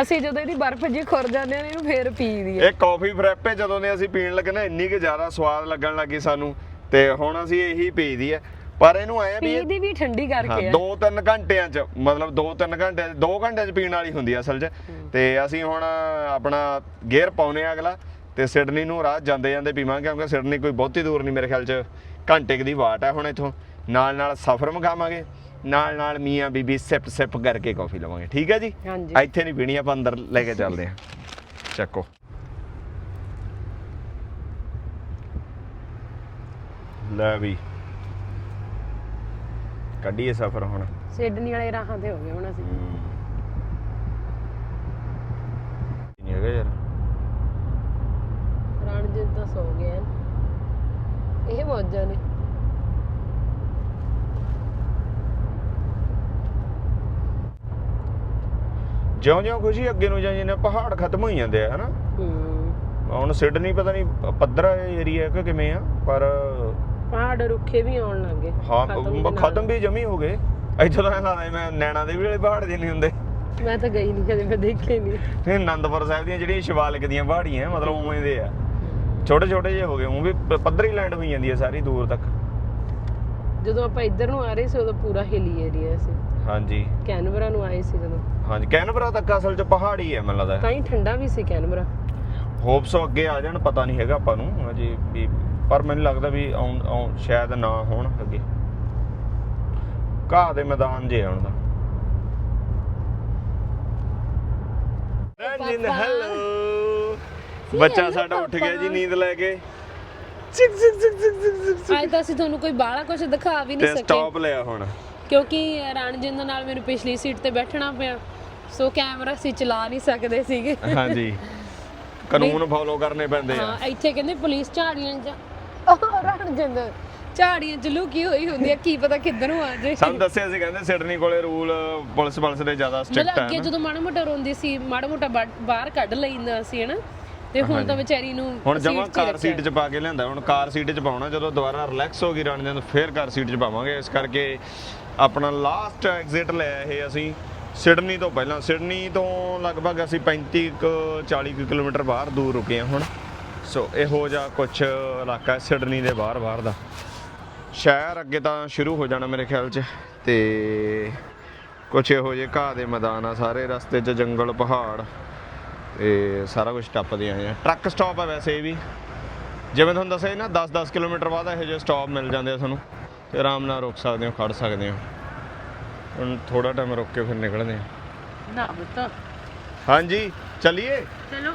ਅਸੀਂ ਜਦੋਂ ਇਹਦੀ ਬਰਫ਼ ਜੀ ਖੁਰ ਜਾਂਦੇ ਆ ਇਹਨੂੰ ਫੇਰ ਪੀ ਦੀ ਹੈ ਇਹ ਕਾਫੀ ਫਰੈਪੇ ਜਦੋਂ ਦੇ ਅਸੀਂ ਪੀਣ ਲੱਗੇ ਨਾ ਇੰਨੀ ਕਿ ਜ਼ਿਆਦਾ ਸਵਾਦ ਲੱਗਣ ਲੱਗੀ ਸਾਨੂੰ ਤੇ ਹੁਣ ਅਸੀਂ ਇਹੀ ਪੀਦੀ ਹੈ ਪਰ ਇਹਨੂੰ ਐ ਵੀ ਪੀ ਇਹ ਦੀ ਵੀ ਠੰਡੀ ਹਾਂ ਕਰਕੇ ਹੈ 2-3 ਘੰਟਿਆਂ ਚ ਮਤਲਬ 2-3 ਘੰਟੇ 2 ਘੰਟਿਆਂ ਚ ਪੀਣ ਵਾਲੀ ਹੁੰਦੀ ਆ ਅਸਲ 'ਚ। ਤੇ ਅਸੀਂ ਹੁਣ ਆਪਣਾ ਗੇਅਰ ਪਾਉਨੇ ਆ ਅਗਲਾ ਤੇ ਸਿਡਨੀ ਨੂੰ ਰਾਤ ਜਾਂਦੇ ਜਾਂਦੇ ਪੀਵਾਂਗੇ ਕਿਉਂਕਿ ਸਿਡਨੀ ਕੋਈ ਬਹੁਤੀ ਦੂਰ ਨਹੀਂ ਮੇਰੇ ਖਿਆਲ 'ਚ। ਘੰਟੇ ਦੀ ਵਾਟ ਹੈ ਹੁਣ ਇਥੋਂ। ਨਾਲ ਨਾਲ ਸਫ਼ਰ ਮਖਾਵਾਂਗੇ ਨਾਲ ਨਾਲ ਮੀਆਂ ਬੀਬੀ ਸਿਪ ਸਿਪ ਕਰਕੇ ਕਾਫੀ ਲਵਾਂਗੇ। ਠੀਕ ਹੈ ਜੀ? ਹਾਂਜੀ। ਇੱਥੇ ਨਹੀਂ ਪੀਣੀ ਆਪਾਂ ਅੰਦਰ ਲੈ ਕੇ ਚੱਲਦੇ ਹਾਂ। ਚੱਕੋ। ਲੈ ਵੀ। ਕੱਢੀਏ ਸਫ਼ਰ ਹੁਣ। ਸਿਡਨੀ ਵਾਲੇ ਰਾਹਾਂ ਤੇ ਹੋ ਗਏ ਹੁਣ ਅਸੀਂ। ਨਹੀਂ ਹੈਗਾ ਯਾਰ। ਰਣਜੀਤ ਤਾਂ ਸੋ ਗਏ ਹਨ ਇਹ ਮੌਜਾਂ ਨੇ। ਜਿਉਂ-ਜਿਉਂ ਖੁਸ਼ੀ ਅੱਗੇ ਨੂੰ ਜਾਈ ਨੇ ਪਹਾੜ ਖਤਮ ਹੋਈ ਜਾਂਦੇ ਆ ਹਨਾ? ਹੂੰ। ਹੁਣ ਸਿਡਨੀ ਪਤਾ ਨਹੀਂ ਪੱਧਰਾ ਏਰੀਆ ਕਿ ਕਿਵੇਂ ਆ ਪਰ ਪਹਾੜ ਰੁੱਖੇ ਵੀ ਆਉਣ ਲੱਗੇ ਹਾਂ ਖਤਮ ਦੇ ਬ- ਨਾਲ। ਖਤਮ ਵੀ ਜਮੀ ਹੋ ਗਏ। ਇੱਥੋਂ ਤਾਂ ਲੱਗਦਾ ਮੈਂ ਨੈਣਾ ਦੇ ਵੀ ਵਾਲੇ ਪਹਾੜ ਜਿਹੇ ਨਹੀਂ ਹੁੰਦੇ। ਮੈਂ ਤਾਂ ਗਈ ਨਹੀਂ ਕਦੇ ਮੈਂ ਦੇਖੇ ਨਹੀਂ। ਇਹ ਆਨੰਦਪੁਰ ਸਾਹਿਬ ਦੀਆਂ ਜਿਹੜੀਆਂ ਸ਼ਿਵਾਲਿਕ ਦੀਆਂ ਪਹਾੜੀਆਂ ਮਤਲਬ ਉਵੇਂ ਦੇ ਆ। ਛੋਟੇ ਛੋਟੇ ਜਿਹੇ ਹੋ ਗਏ ਉਹ ਵੀ ਪ- ਪੱਧਰੀ ਲੈਂਡ ਹੋਈ ਜਾਂਦੀ ਹੈ ਸਾਰੀ ਦੂਰ ਤੱਕ। ਜਦੋਂ ਆਪਾਂ ਇੱਧਰ ਨੂੰ ਆ ਰਹੇ ਸੀ ਉਦੋਂ ਪੂਰਾ ਹਿਲੀ ਏਰੀਆ ਸੀ। ਹਾਂਜੀ। ਕੈਨਬਰਾ ਨੂੰ ਆਏ ਸੀ ਜਦੋਂ। ਹਾਂਜੀ ਕੈਨਬਰਾ ਤੱਕ ਅਸਲ 'ਚ ਪਹਾੜੀ ਹੈ ਮੈਨੂੰ ਲੱਗਦਾ। ਤਾਂ ਹੀ ਠੰਡਾ ਵੀ ਸੀ ਕੈਨਬਰਾ। ਹੋਪਸ ਅੱਗੇ ਆ ਜਾਣ ਪਤਾ ਨਹੀਂ ਹੈਗਾ ਆਪਾਂ ਨੂੰ ਅਜੇ ਵੀ ਪਰ ਮੈਨੂੰ ਲੱਗਦਾ ਵੀ ਆਉਣ ਸ਼ਾਇਦ ਨਾ ਹੋਣ ਅੱਗੇ। ਘਾਹ ਦੇ ਮੈਦਾਨ ਜੇ ਆਉਣ ਦਾ। ਰੰਜਨ ਪਾਪਾ। ਹੈਲੋ ਬੱਚਾ ਸਾਡਾ ਉੱਠ ਗਿਆ ਜੀ ਨੀਂਦ ਲੈ ਕੇ। ਚਿਕ ਚਿਕ ਚਿਕ ਚਿਕ ਚਿਕ ਚਿਕ ਅੱਜ ਤਾਂ ਅਸੀਂ ਤੁਹਾਨੂੰ ਕੋਈ ਬਾਹਲਾ ਕੁਝ ਦਿਖਾ ਵੀ ਤੇ ਨਹੀਂ ਸਕੇ। ਸਟਾਪ ਲਿਆ ਹੁਣ। ਕਿਉਂਕਿ ਰਣਜਿੰਦ ਨਾਲ ਮੈਨੂੰ ਪਿਛਲੀ ਸੀਟ ਤੇ ਬੈਠਣਾ ਪਿਆ। ਸੋ ਕੈਮਰਾ ਅਸੀਂ ਚਲਾ ਨਹੀਂ ਸਕਦੇ ਸੀਗੇ। ਹਾਂਜੀ। ਕਾਨੂੰਨ ਫੋਲੋ ਕਰਨੇ ਪੈਂਦੇ ਆ। ਹਾਂ ਇੱਥੇ ਕਹਿੰਦੇ ਪੁਲਿਸ ਝਾੜੀਆਂ ਚ ਰਣਜਿੰਦ ਝਾੜੀਆਂ ਚ ਲੁਕੀ ਹੋਈ ਹੁੰਦੀ ਆ ਕੀ ਪਤਾ ਕਿੱਧਰ ਨੂੰ ਆ ਜੇ। ਸਾਨੂੰ ਦੱਸਿਆ ਸੀ ਕਹਿੰਦੇ ਸਿਡਨੀ ਕੋਲੇ ਰੂਲ ਪੁਲਿਸ ਪੁਲਿਸ ਦੇ ਜ਼ਿਆਦਾ ਸਟ੍ਰਿਕਟ ਮਤਲਬ ਹੈ ਅੱਗੇ। ਜਦੋਂ ਮਾੜਾ ਮੋਟਾ ਰੋਂਦੀ ਸੀ ਮਾੜਾ ਮੋਟਾ ਬਾ- ਬਾਹਰ ਕੱਢ ਲੈਂਦਾ ਸੀ ਹਨਾ? ਤੇ ਹੁਣ ਤਾਂ ਵਿਚਾਰੀ ਨੂੰ ਹੁਣ ਜਮਾ ਕਾਰ। ਸੀਟ 'ਚ ਪਾ ਕੇ ਲਿਆਂਦਾ ਹੁਣ ਕਾਰ ਸੀਟ 'ਚ ਪਾਉਣਾ ਜਦੋਂ ਦੁਬਾਰਾ ਰਿਲੈਕਸ ਹੋ ਗਈ ਰਣ ਜਾਂਦ ਫੇਰ ਕਾਰ ਸੀਟ 'ਚ ਪਾਵਾਂਗੇ। ਇਸ ਕਰਕੇ ਆਪਣਾ ਲਾਸਟ ਐਗਜ਼ਿਟ ਲਿਆ ਇਹ ਅਸੀਂ ਸਿਡਨੀ ਤੋਂ ਪਹਿਲਾਂ। ਸਿਡਨੀ ਤੋਂ ਲਗਭਗ ਅਸੀਂ 35 ਕੁ 40 ਕੁ ਕਿਲੋਮੀਟਰ ਬਾਹਰ ਦੂਰ ਰੁਕੇ ਹਾਂ ਹੁਣ। ਸੋ ਇਹੋ ਜਿਹਾ ਕੁਝ ਇਲਾਕਾ ਹੈ ਸਿਡਨੀ ਦੇ ਬਾਹਰ ਬਾਹਰ ਦਾ। ਸ਼ਹਿਰ ਅੱਗੇ ਤਾਂ ਸ਼ੁਰੂ ਹੋ ਜਾਣਾ ਮੇਰੇ ਖਿਆਲ 'ਚ ਤੇ ਕੁਝ ਇਹੋ ਜਿਹੇ ਘਾਹ ਦੇ ਮੈਦਾਨ ਆ ਸਾਰੇ ਰਸਤੇ 'ਚ ਜੰਗਲ ਪਹਾੜ। ਤੇ ਸਾਰਾ ਕੁਝ ਟੱਪਦੇ ਆਏ ਆ। ਟਰੱਕ ਸਟਾਪ ਆ ਵੈਸੇ ਇਹ ਵੀ। ਜਿਵੇਂ ਤੁਹਾਨੂੰ ਦੱਸਿਆ ਨਾ 10-10 ਕਿਲੋਮੀਟਰ ਬਾਅਦ ਇਹੋ ਜਿਹੇ ਸਟਾਪ ਮਿਲ ਜਾਂਦੇ ਆ ਤੁਹਾਨੂੰ। ਤੇ ਆਰਾਮ ਨਾਲ ਰੁਕ ਸਕਦੇ ਹੋ ਖੜ ਸਕਦੇ ਹੋ। ਹੁਣ ਥੋੜਾ ਟਾਈਮ ਰੁਕ ਕੇ ਫਿਰ ਨਿਕਲਦੇ ਆ। ਨਾ ਬਤਾ ਹਾਂਜੀ ਚੱਲੀਏ? ਚਲੋ।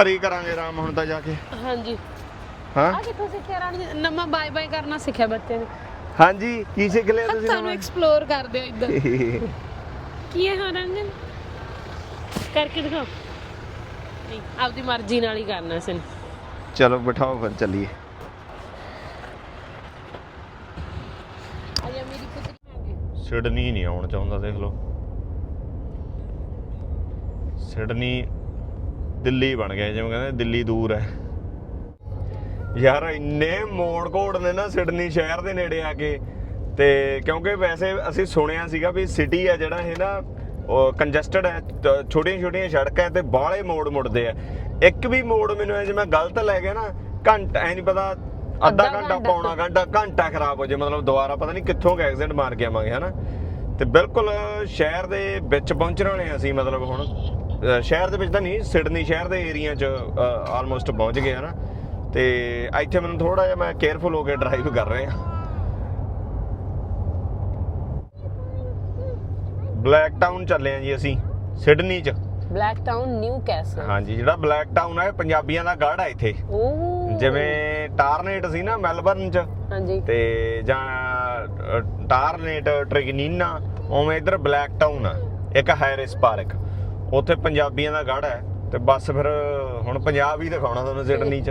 ਘਰੀ ਕਰਾਂਗੇ ਆਰਾਮ ਹੁਣ ਤਾਂ ਜਾ ਕੇ। ਹਾਂਜੀ। ਹਾਂ? ਆ ਕਿੱਥੋਂ ਸਿੱਖਿਆ ਰਾਣੀ ਨਮਾ ਬਾਏ ਬਾਏ ਕਰਨਾ ਸਿੱਖਿਆ ਬੱਚੇ ਨੇ। ਹਾਂਜੀ ਕੀ ਸਿੱਖ ਲਿਆ ਤੁਸੀਂ ਹੱਥਾਂ ਨੂੰ ਐਕਸਪਲੋਰ ਕਰਦੇ ਹੋ ਇੱਧਰ। ਨਵਾਂ? ਕੀ ਹੈ ਹਾਂ ਕਰਕੇ ਦਿਖਾਓ। ਨਹੀਂ ਆਪਦੀ ਮਰਜ਼ੀ ਨਾਲ ਹੀ ਕਰਨਾ ਸੀ। ਚਲੋ ਬਿਠਾਓ ਫਿਰ ਚੱਲੀਏ। ਆਇਆ ਮੇਰੀ ਗਈ। ਸਿਡਨੀ ਨਹੀਂ ਆਉਣ ਚਾਹੁੰਦਾ ਦੇਖ ਲਓ। ਸਿਡਨੀ ਦਿੱਲੀ ਬਣ ਗਿਆ ਜਿਵੇਂ ਕਹਿੰਦੇ ਦਿੱਲੀ ਦੂਰ ਹੈ। ਯਾਰ ਇੰਨੇ ਮੋੜ ਘੋੜ ਨੇ ਨਾ ਸਿਡਨੀ ਸ਼ਹਿਰ ਦੇ ਨੇੜੇ ਆ ਕੇ। ਤੇ ਕਿਉਂਕਿ ਵੈਸੇ ਅਸੀਂ ਸੁਣਿਆ ਸੀਗਾ ਵੀ ਸਿਟੀ ਆ ਜਿਹੜਾ ਇਹ ਨਾ ਕੰਜਸਟਡ ਹੈ ਛੋਟੀਆਂ ਛੋਟੀਆਂ ਸੜਕਾਂ ਤੇ ਬਾਹਲੇ ਮੋੜ ਮੁੜਦੇ ਆ। ਇੱਕ ਵੀ ਮੋੜ ਮੈਨੂੰ ਐ ਜੇ ਮੈਂ ਗਲਤ ਲੈ ਗਿਆ ਨਾ ਘੰਟਾ ਐ ਨਹੀਂ ਪਤਾ ਅੱਧਾ ਘੰਟਾ। ਪੌਣਾ ਘੰਟਾ ਘੰਟਾ ਖਰਾਬ ਹੋ ਜੇ ਮਤਲਬ ਦੁਬਾਰਾ ਪਤਾ ਨਹੀਂ ਕਿੱਥੋਂ ਕਿ ਐਕਸੀਡੈਂਟ ਮਾਰ ਕੇ ਆਵਾਂਗੇ ਹਨਾ? ਤੇ ਬਿਲਕੁਲ ਸ਼ਹਿਰ ਦੇ ਵਿੱਚ ਪਹੁੰਚਣ ਵਾਲੇ ਅਸੀਂ ਮਤਲਬ ਹੁਣ। ਸ਼ਹਿਰ ਦੇ ਵਿੱਚ ਤਾਂ ਨਹੀਂ ਸਿਡਨੀ ਸ਼ਹਿਰ ਦੇ ਏਰੀਆ 'ਚ ਆਲਮੋਸਟ ਪਹੁੰਚ ਗਏ ਹਨਾ? ਤੇ ਇੱਥੇ ਮੈਨੂੰ ਥੋੜਾ ਜਿਹਾ ਮੈਂ ਕੇਅਰਫੁਲ ਹੋ ਕੇ ਡਰਾਈਵ ਕਰ ਰਿਹਾ। ਬਲੈਕ ਟਾਊਨ ਚੱਲੇ ਆ ਜੀ ਅਸੀਂ ਸਿਡਨੀ 'ਚ। Blacktown Newcastle. ਹਾਂਜੀ ਜਿਹੜਾ ਬਲੈਕ ਟਾਊਨ ਹੈ ਇਹ ਪੰਜਾਬੀਆਂ ਦਾ ਗੜ੍ਹ ਹੈ ਇੱਥੇ। ਜਿਵੇਂ ਟਾਰਨੇਟ ਸੀ ਨਾ ਮੈਲਬਰਨ 'ਚ ਹਾਂਜੀ। ਤੇ ਜਾਂ ਅ, ਟਾਰਨੇਟ ਟ੍ਰਿਗਨੀਨਾ ਉਵੇਂ ਇਧਰ ਬਲੈਕ ਟਾਊਨ ਆ ਇੱਕ ਹੈਰਿਸ ਪਾਰਕ। ਉੱਥੇ ਪੰਜਾਬੀਆਂ ਦਾ ਗੜ੍ਹ ਹੈ ਤੇ ਬਸ ਫਿਰ ਹੁਣ ਪੰਜਾਬ ਹੀ ਦਿਖਾਉਣਾ ਤੁਹਾਨੂੰ ਸਿਡਨੀ 'ਚ।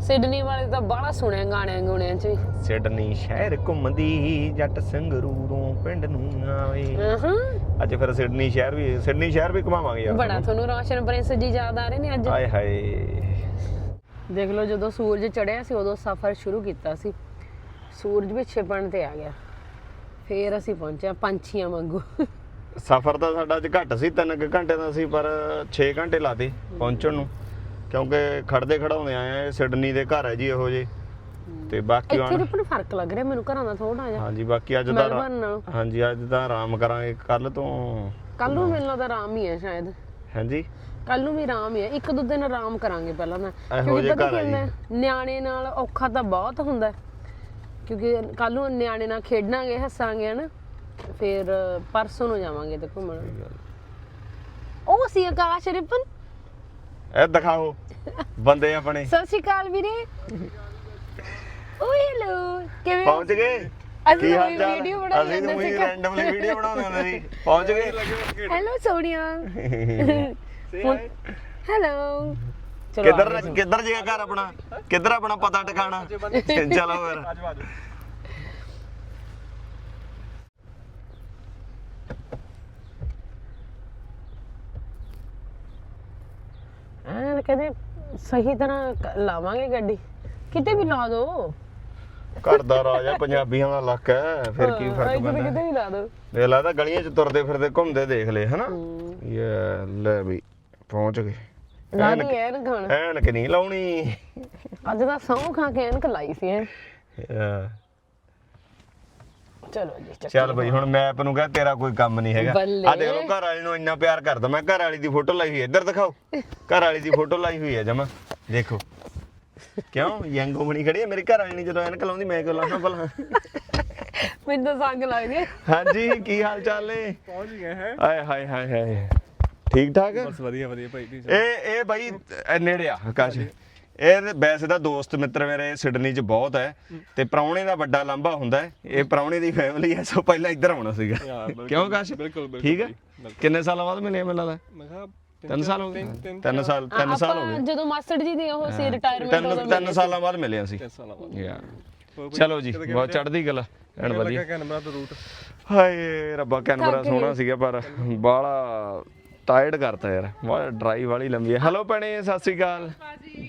ਸਿਡਨੀ ਵਾਲੇ ਤਾਂ ਬੜਾ ਸੁਣਿਆ ਗਾਣਿਆਂ ਗੁਣਿਆਂ ਚ ਵੀ। ਸਿਡਨੀ ਸ਼ਹਿਰ ਘੁੰਮਦੀ ਜੱਟ ਸੰਗਰੂਰੋਂ ਪਿੰਡ ਨੂੰ ਆਵੇ। ਹਾਂ ਅੱਜ ਫਿਰ ਸਿਡਨੀ ਸ਼ਹਿਰ ਵੀ ਸਿਡਨੀ ਸ਼ਹਿਰ ਵੀ ਘੁਮਾਵਾਂਗੇ ਯਾਰ ਬੜਾ ਤੁਹਾਨੂੰ। ਰੋਸ਼ਨ ਪ੍ਰਿੰਸ ਜੀ ਯਾਦ ਆ ਰਹੇ ਨੇ ਅੱਜ। ਆਏ ਹਾਏ। ਦੇਖ ਲਓ ਜਦੋਂ ਸੂਰਜ ਚੜਿਆ ਸੀ ਉਦੋਂ ਸਫ਼ਰ ਸ਼ੁਰੂ ਕੀਤਾ ਸੀ। ਸੂਰਜ ਵੀ ਛਿਪਣ ਤੇ ਆ ਗਿਆ। ਫੇਰ ਅਸੀਂ ਪਹੁੰਚੇ ਪੰਛੀਆਂ ਵਾਂਗੂ। ਸਫ਼ਰ ਤਾਂ ਸਾਡਾ ਅੱਜ ਘੱਟ ਸੀ 3 ਘੰਟੇ ਦਾ ਸੀ ਪਰ 6 ਘੰਟੇ ਲਾਤੇ ਪਹੁੰਚਣ ਨੂੰ। ਕਿਉਂਕਿ ਖੜਦੇ ਖੜਾਉਂਦੇ ਆਏ ਆ ਸਿਡਨੀ ਦੇ ਘਰ ਹੈ ਜੀ ਇਹੋ ਜੇ ਤੇ ਬਾਕੀ ਇੱਥੇ ਹੁਣ ਫ਼ਰਕ ਲੱਗ ਰਿਹਾ ਮੈਨੂੰ ਘਰਾਂ ਦਾ ਥੋੜਾ ਜਿਹਾ। ਹਾਂਜੀ ਬਾਕੀ ਅੱਜ ਦਾ ਨਾਲੋਂ। ਹਾਂਜੀ ਅੱਜ ਤਾਂ ਆਰਾਮ ਕਰਾਂਗੇ। ਕੱਲ ਤੋਂ ਕੱਲ ਨੂੰ ਮੈਨੂੰ ਲੱਗਦਾ ਆਰਾਮ ਹੀ ਹੈ ਸ਼ਾਇਦ। ਹਾਂਜੀ। ਕੱਲ ਨੂੰ ਵੀ ਆਰਾਮ ਹੀ ਹੈ। ਇੱਕ ਦੋ ਦਿਨ ਆਰਾਮ ਕਰਾਂਗੇ ਪਹਿਲਾਂ ਮੈਂ ਇਹੋ ਜਿਹੇ ਘਰ ਆ ਹੁੰਦਾ ਹੈ, ਨਿਆਣੇ ਨਾਲ ਔਖਾ ਤਾਂ ਬਹੁਤ ਹੁੰਦਾ ਹੈ। ਕਿਉਂਕਿ ਕੱਲ ਨੂੰ ਨਿਆਣੇ ਨਾਲ ਖੇਡਾਂਗੇ ਹੱਸਾਂਗੇ ਹਨਾ। ਫਿਰ ਪਰਸੋਂ ਨੂੰ ਜਾਵਾਂਗੇ ਤੇ ਘੁੰਮਣ। ਉਹ ਸੀ ਆਕਾਸ਼ ਰਿਪਨ? ਇਹ ਦਿਖਾਓ। ਬੰਦੇ ਆਪਣੇ। ਸਤਿ ਸ਼੍ਰੀ ਅਕਾਲ ਵੀਰੇ। ਓ ਹੈਲੋ ਕਿਵੇਂ? ਪਹੁੰਚ ਗਏ? ਅਸੀਂ ਕੀ ਹਾਲ ਚਾਲ? ਵੀਡੀਓ ਬਣਾਈ ਅਸੀਂ ਸੀ। ਰੈਂਡਮਲੀ ਵੀਡੀਓ ਬਣਾਉਂਦੇ ਹੁੰਦੇ ਸੀ। ਪਹੁੰਚ ਗਏ? ਹੈਲੋ ਸੋਨੀਆ। ਹੈਲੋ ਕਿੱਧਰ ਕਿੱਧਰ ਜਗਾ ਘਰ ਆਪਣਾ? ਕਿੱਧਰ ਆਪਣਾ ਪਤਾ ਟਿਕਾਣਾ? ਚਲੋ ਫਿਰ। ਐਨ ਕਹਿੰਦੇ ਸਹੀ ਤਰ੍ਹਾਂ ਲਾਵਾਂਗੇ ਗੱਡੀ। ਕਿਤੇ ਵੀ ਲਾ ਦੋ। ਘਰ ਦਾ ਰਾਜਾ ਪੰਜਾਬੀਆਂ ਦਾ ਇਲਾਕਾ ਹੈ ਫਿਰ ਕੀ ਫ਼ਰਕ ਪੈਂਦਾ? ਕਿਤੇ ਵੀ ਲਾ ਦੋ। ਦੇਖ ਲੱਗਦਾ ਗਲੀਆਂ 'ਚ ਤੁਰਦੇ ਫਿਰਦੇ ਘੁੰਮਦੇ ਦੇਖ ਲਏ ਹਨਾ? ਇਹ ਲੈ ਵੀ ਪਹੁੰਚ ਗਏ। ਲਾ ਦੀ ਐਨ ਖਾਣ ਐਨਕ ਨਹੀਂ ਲਾਉਣੀ। ਅੱਜ ਤਾਂ ਸੌਂ ਖਾ ਕੇ ਐਨਕ ਲਾਈ ਸੀ ਅਹ ਚਲੋ ਜੀ ਚੱਲ ਚੱਲ ਬਈ ਹੁਣ ਮੈਪ ਨੂੰ ਕਹ ਤੇਰਾ ਕੋਈ ਕੰਮ ਨਹੀਂ ਹੈਗਾ। ਬੱਲੇ। ਆ ਦੇਖ ਲਓ ਘਰ ਵਾਲੀ ਨੂੰ ਇੰਨਾ ਪਿਆਰ ਕਰਦਾ ਮੈਂ ਘਰ ਵਾਲੀ ਦੀ ਫੋਟੋ ਲਾਈ ਹੋਈ ਹੈ ਇੱਧਰ ਦਿਖਾਓ ਘਰ ਵਾਲੀ ਦੀ ਫੋਟੋ ਲਾਈ ਹੋਈ ਹੈ ਜਮਾ। ਦੇਖੋ। ਕਿਉਂ? ਯੰਗੋ ਬਣੀ ਖੜੀ ਹੈ ਮੇਰੀ ਘਰ ਵਾਲੀ ਨਹੀਂ ਜਦੋਂ ਐਨਕ ਲਾਉਂਦੀ ਮੈਂ ਕਿਉਂ ਲਾਉਣਾ ਭਲਾ? ਮੈਨੂੰ ਤਾਂ ਸੰਗ ਲੱਗਦੀ ਹੈ ਹਾਂਜੀ ਕੀ ਹਾਲ ਚਾਲ ਨੇ? ਪਹੁੰਚ ਗਏ ਹੈ। ਆਏ ਹਾਏ ਹਾਏ ਹਾਏ ਠੀਕ ਠਾਕ? ਬਸ ਵਧੀਆ ਵਧੀਆ ਭਾਈ ਤੁਸੀਂ ਇਹ ਇਹ ਬਾਈ ਇਹ ਨੇੜੇ ਆ ਆਕਾਸ਼। ਇਹ ਵੈਸੇ ਤਾਂ ਦੋਸਤ ਮਿੱਤਰ ਮੇਰੇ ਸਿਡਨੀ 'ਚ ਬਹੁਤ ਹੈ ਤੇ ਪ੍ਰਾਹੁਣੇ ਦਾ ਵੱਡਾ ਲਾਂਭਾ ਹੁੰਦਾ ਹੈ। ਇਹ ਪ੍ਰਾਹੁਣੇ ਦੀ ਫੈਮਿਲੀ ਹੈ ਸੋ ਪਹਿਲਾਂ ਇੱਧਰ ਆਉਣਾ ਸੀਗਾ। ਕਿਉਂ ਬਿਲਕੁਲ, ਬਿਲਕੁਲ ਠੀਕ ਹੈ। ਕਿੰਨੇ ਸਾਲਾਂ ਬਾਅਦ ਮਿਲੇ ਮੈਨੂੰ ਲੱਗਦਾ? ਮੈਂ ਕਿਹਾ ਤਿੰਨ ਸਾਲ ਹੋ ਗਏ। ਤਿੰਨ- ਸਾਲ ਤਿੰਨ ਸਾਲ ਹੋ ਆਪਾਂ ਗਏ। ਜਦੋਂ ਮਾਸਟਰ ਜੀ ਦੇ ਉਹ ਸੀ ਰਿਟਾਇਰਮੈਂਟ ਤਿੰਨ ਤਿੰਨ ਸਾਲਾਂ ਬਾਅਦ ਮਿਲੇ ਅਸੀਂ। ਤਿੰਨ ਸਾਲਾਂ ਬਾਅਦ। ਯਾਰ। ਹੋਰ ਬਈ, ਚਲੋ ਜੀ ਬਹੁਤ ਚੜ੍ਹਦੀ ਗੱਲ ਐਨ ਵਧੀਆ। ਕੈਨਬਰਾ ਦਾ ਰੂਟ ਹਾਏ ਰੱਬਾ ਕੈਨਬਰਾ ਸੋਹਣਾ ਸੀਗਾ ਪਰ ਬਾਲਾ ਟਾਇਰਡ ਕਰਤਾ ਯਾਰ। ਬਹੁਤ ਡਰਾਈ ਵਾਲੀ ਲੰਬੀ ਹੈ। ਹੈਲੋ ਭੈਣੇ ਸਤਿ ਸ੍ਰੀ ਅਕਾਲ।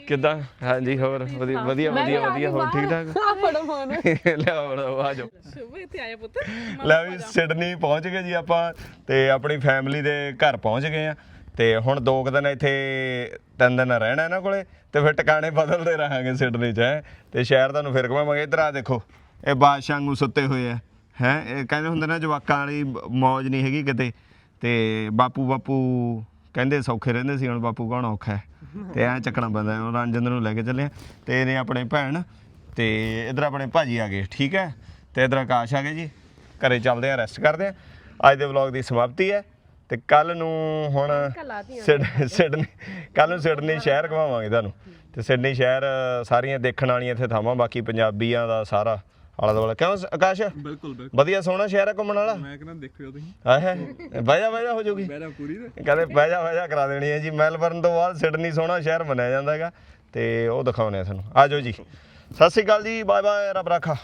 ਕਿੱਦਾਂ? ਹਾਂਜੀ ਹੋਰ? ਵਧੀਆ ਵਧੀਆ ਵਧੀਆ ਵਧੀਆ ਹੋਰ ਠੀਕ ਠਾਕ? ਆ ਫੜੋ ਲਿਆਓ, ਆ ਜਾਓ। ਸ਼ੁਭ ਇੱਥੇ ਆਇਆ ਪੁੱਤ। ਲੈ ਵੀ ਸਿਡਨੀ ਪਹੁੰਚ ਗਏ ਜੀ ਆਪਾਂ ਤੇ ਆਪਣੀ ਫੈਮਿਲੀ ਦੇ ਘਰ ਪਹੁੰਚ ਗਏ ਆ। ਤੇ ਹੁਣ ਦੋ ਕੁ ਦਿਨ ਇੱਥੇ ਤਿੰਨ ਦਿਨ ਰਹਿਣਾ ਇਹਨਾਂ ਕੋਲੇ ਤੇ ਫਿਰ ਟਿਕਾਣੇ ਬਦਲਦੇ ਰਹਾਂਗੇ ਸਿਡਨੀ 'ਚ ਹੈ। ਤੇ ਸ਼ਹਿਰ ਤੁਹਾਨੂੰ ਫਿਰ ਘੁਮਾਵਾਂਗੇ। ਇਧਰ ਆ ਦੇਖੋ ਇਹ ਬਾਦਸ਼ਾਹ ਵਾਂਗੂ ਸੁੱਤੇ ਹੋਏ ਆ ਹੈ। ਇਹ ਕਹਿੰਦੇ ਹੁੰਦੇ ਨਾ ਜਵਾਕਾਂ ਵਾਲੀ ਮੌਜ ਨਹੀਂ ਹੈਗੀ ਕਿਤੇ। ਤੇ ਬਾਪੂ ਬਾਪੂ ਕਹਿੰਦੇ ਸੌਖੇ ਰਹਿੰਦੇ ਸੀ ਹੁਣ ਬਾਪੂ ਕੌਣ ਔਖਾ ਹੈ? ਤੇ ਐ ਚੱਕਣਾ ਪੈਂਦਾ ਉਹ ਰੰਜਨ ਨੂੰ ਲੈ ਕੇ ਚੱਲੇ ਆ ਤੇ ਇਹਨੇ ਆਪਣੇ ਭੈਣ ਤੇ ਇਧਰ ਆਪਣੇ ਭਾਜੀ ਆ ਗਏ ਠੀਕ ਹੈ? ਤੇ ਇਧਰ ਆਕਾਸ਼ ਆ ਗਏ ਜੀ ਘਰੇ ਚੱਲਦੇ ਆ ਰੈਸਟ ਕਰਦੇ ਆ ਅੱਜ ਦੇ ਵਲੌਗ ਦੀ ਸਮਾਪਤੀ ਹੈ ਤੇ ਕੱਲ ਨੂੰ ਹੁਣ ਸਿਡ- ਸਿਡਨੀ ਕੱਲ ਨੂੰ ਸਿਡਨੀ ਸ਼ਹਿਰ ਘਵਾਵਾਂਗੇ ਤੁਹਾਨੂੰ। ਤੇ ਸਿਡਨੀ ਸ਼ਹਿਰ ਸਾਰੀਆਂ ਦੇਖਣ ਵਾਲੀਆਂ ਇੱਥੇ ਥਾਵਾਂ ਬਾਕੀ ਪੰਜਾਬੀਆਂ ਦਾ ਸਾਰਾ ਆਲਾ ਦੁਆਲਾ। ਕਿਉਂ ਆਕਾਸ਼? ਬਿਲਕੁਲ ਬਿਲਕੁਲ। ਵਧੀਆ ਸੋਹਣਾ ਸ਼ਹਿਰ ਹੈ ਘੁੰਮਣ ਵਾਲਾ? ਮੈਂ ਕਹਿੰਦਾ ਦੇਖਿਓ ਤੁਸੀਂ। ਆਹੇ ਬਾਜਾ ਬਾਜਾ ਹੋ ਜਾਊਗੀ। ਬੈਰਾ ਪੂਰੀ ਤੇ। ਕਹਿੰਦੇ ਬਾਜਾ ਬਾਜਾ ਕਰਾ ਦੇਣੀ ਹੈ ਜੀ। ਮੈਲਬਰਨ ਤੋਂ ਬਾਅਦ ਸਿਡਨੀ ਸੋਹਣਾ ਸ਼ਹਿਰ ਮੰਨਿਆ ਜਾਂਦਾ ਹੈਗਾ। ਤੇ ਉਹ ਦਿਖਾਉਣੇ ਆ ਤੁਹਾਨੂੰ। ਆਜੋ ਜੀ। ਸਤਿ ਸ਼੍ਰੀ ਅਕਾਲ ਜੀ। ਬਾਏ ਬਾਏ ਰੱਬ ਰਾਖਾ।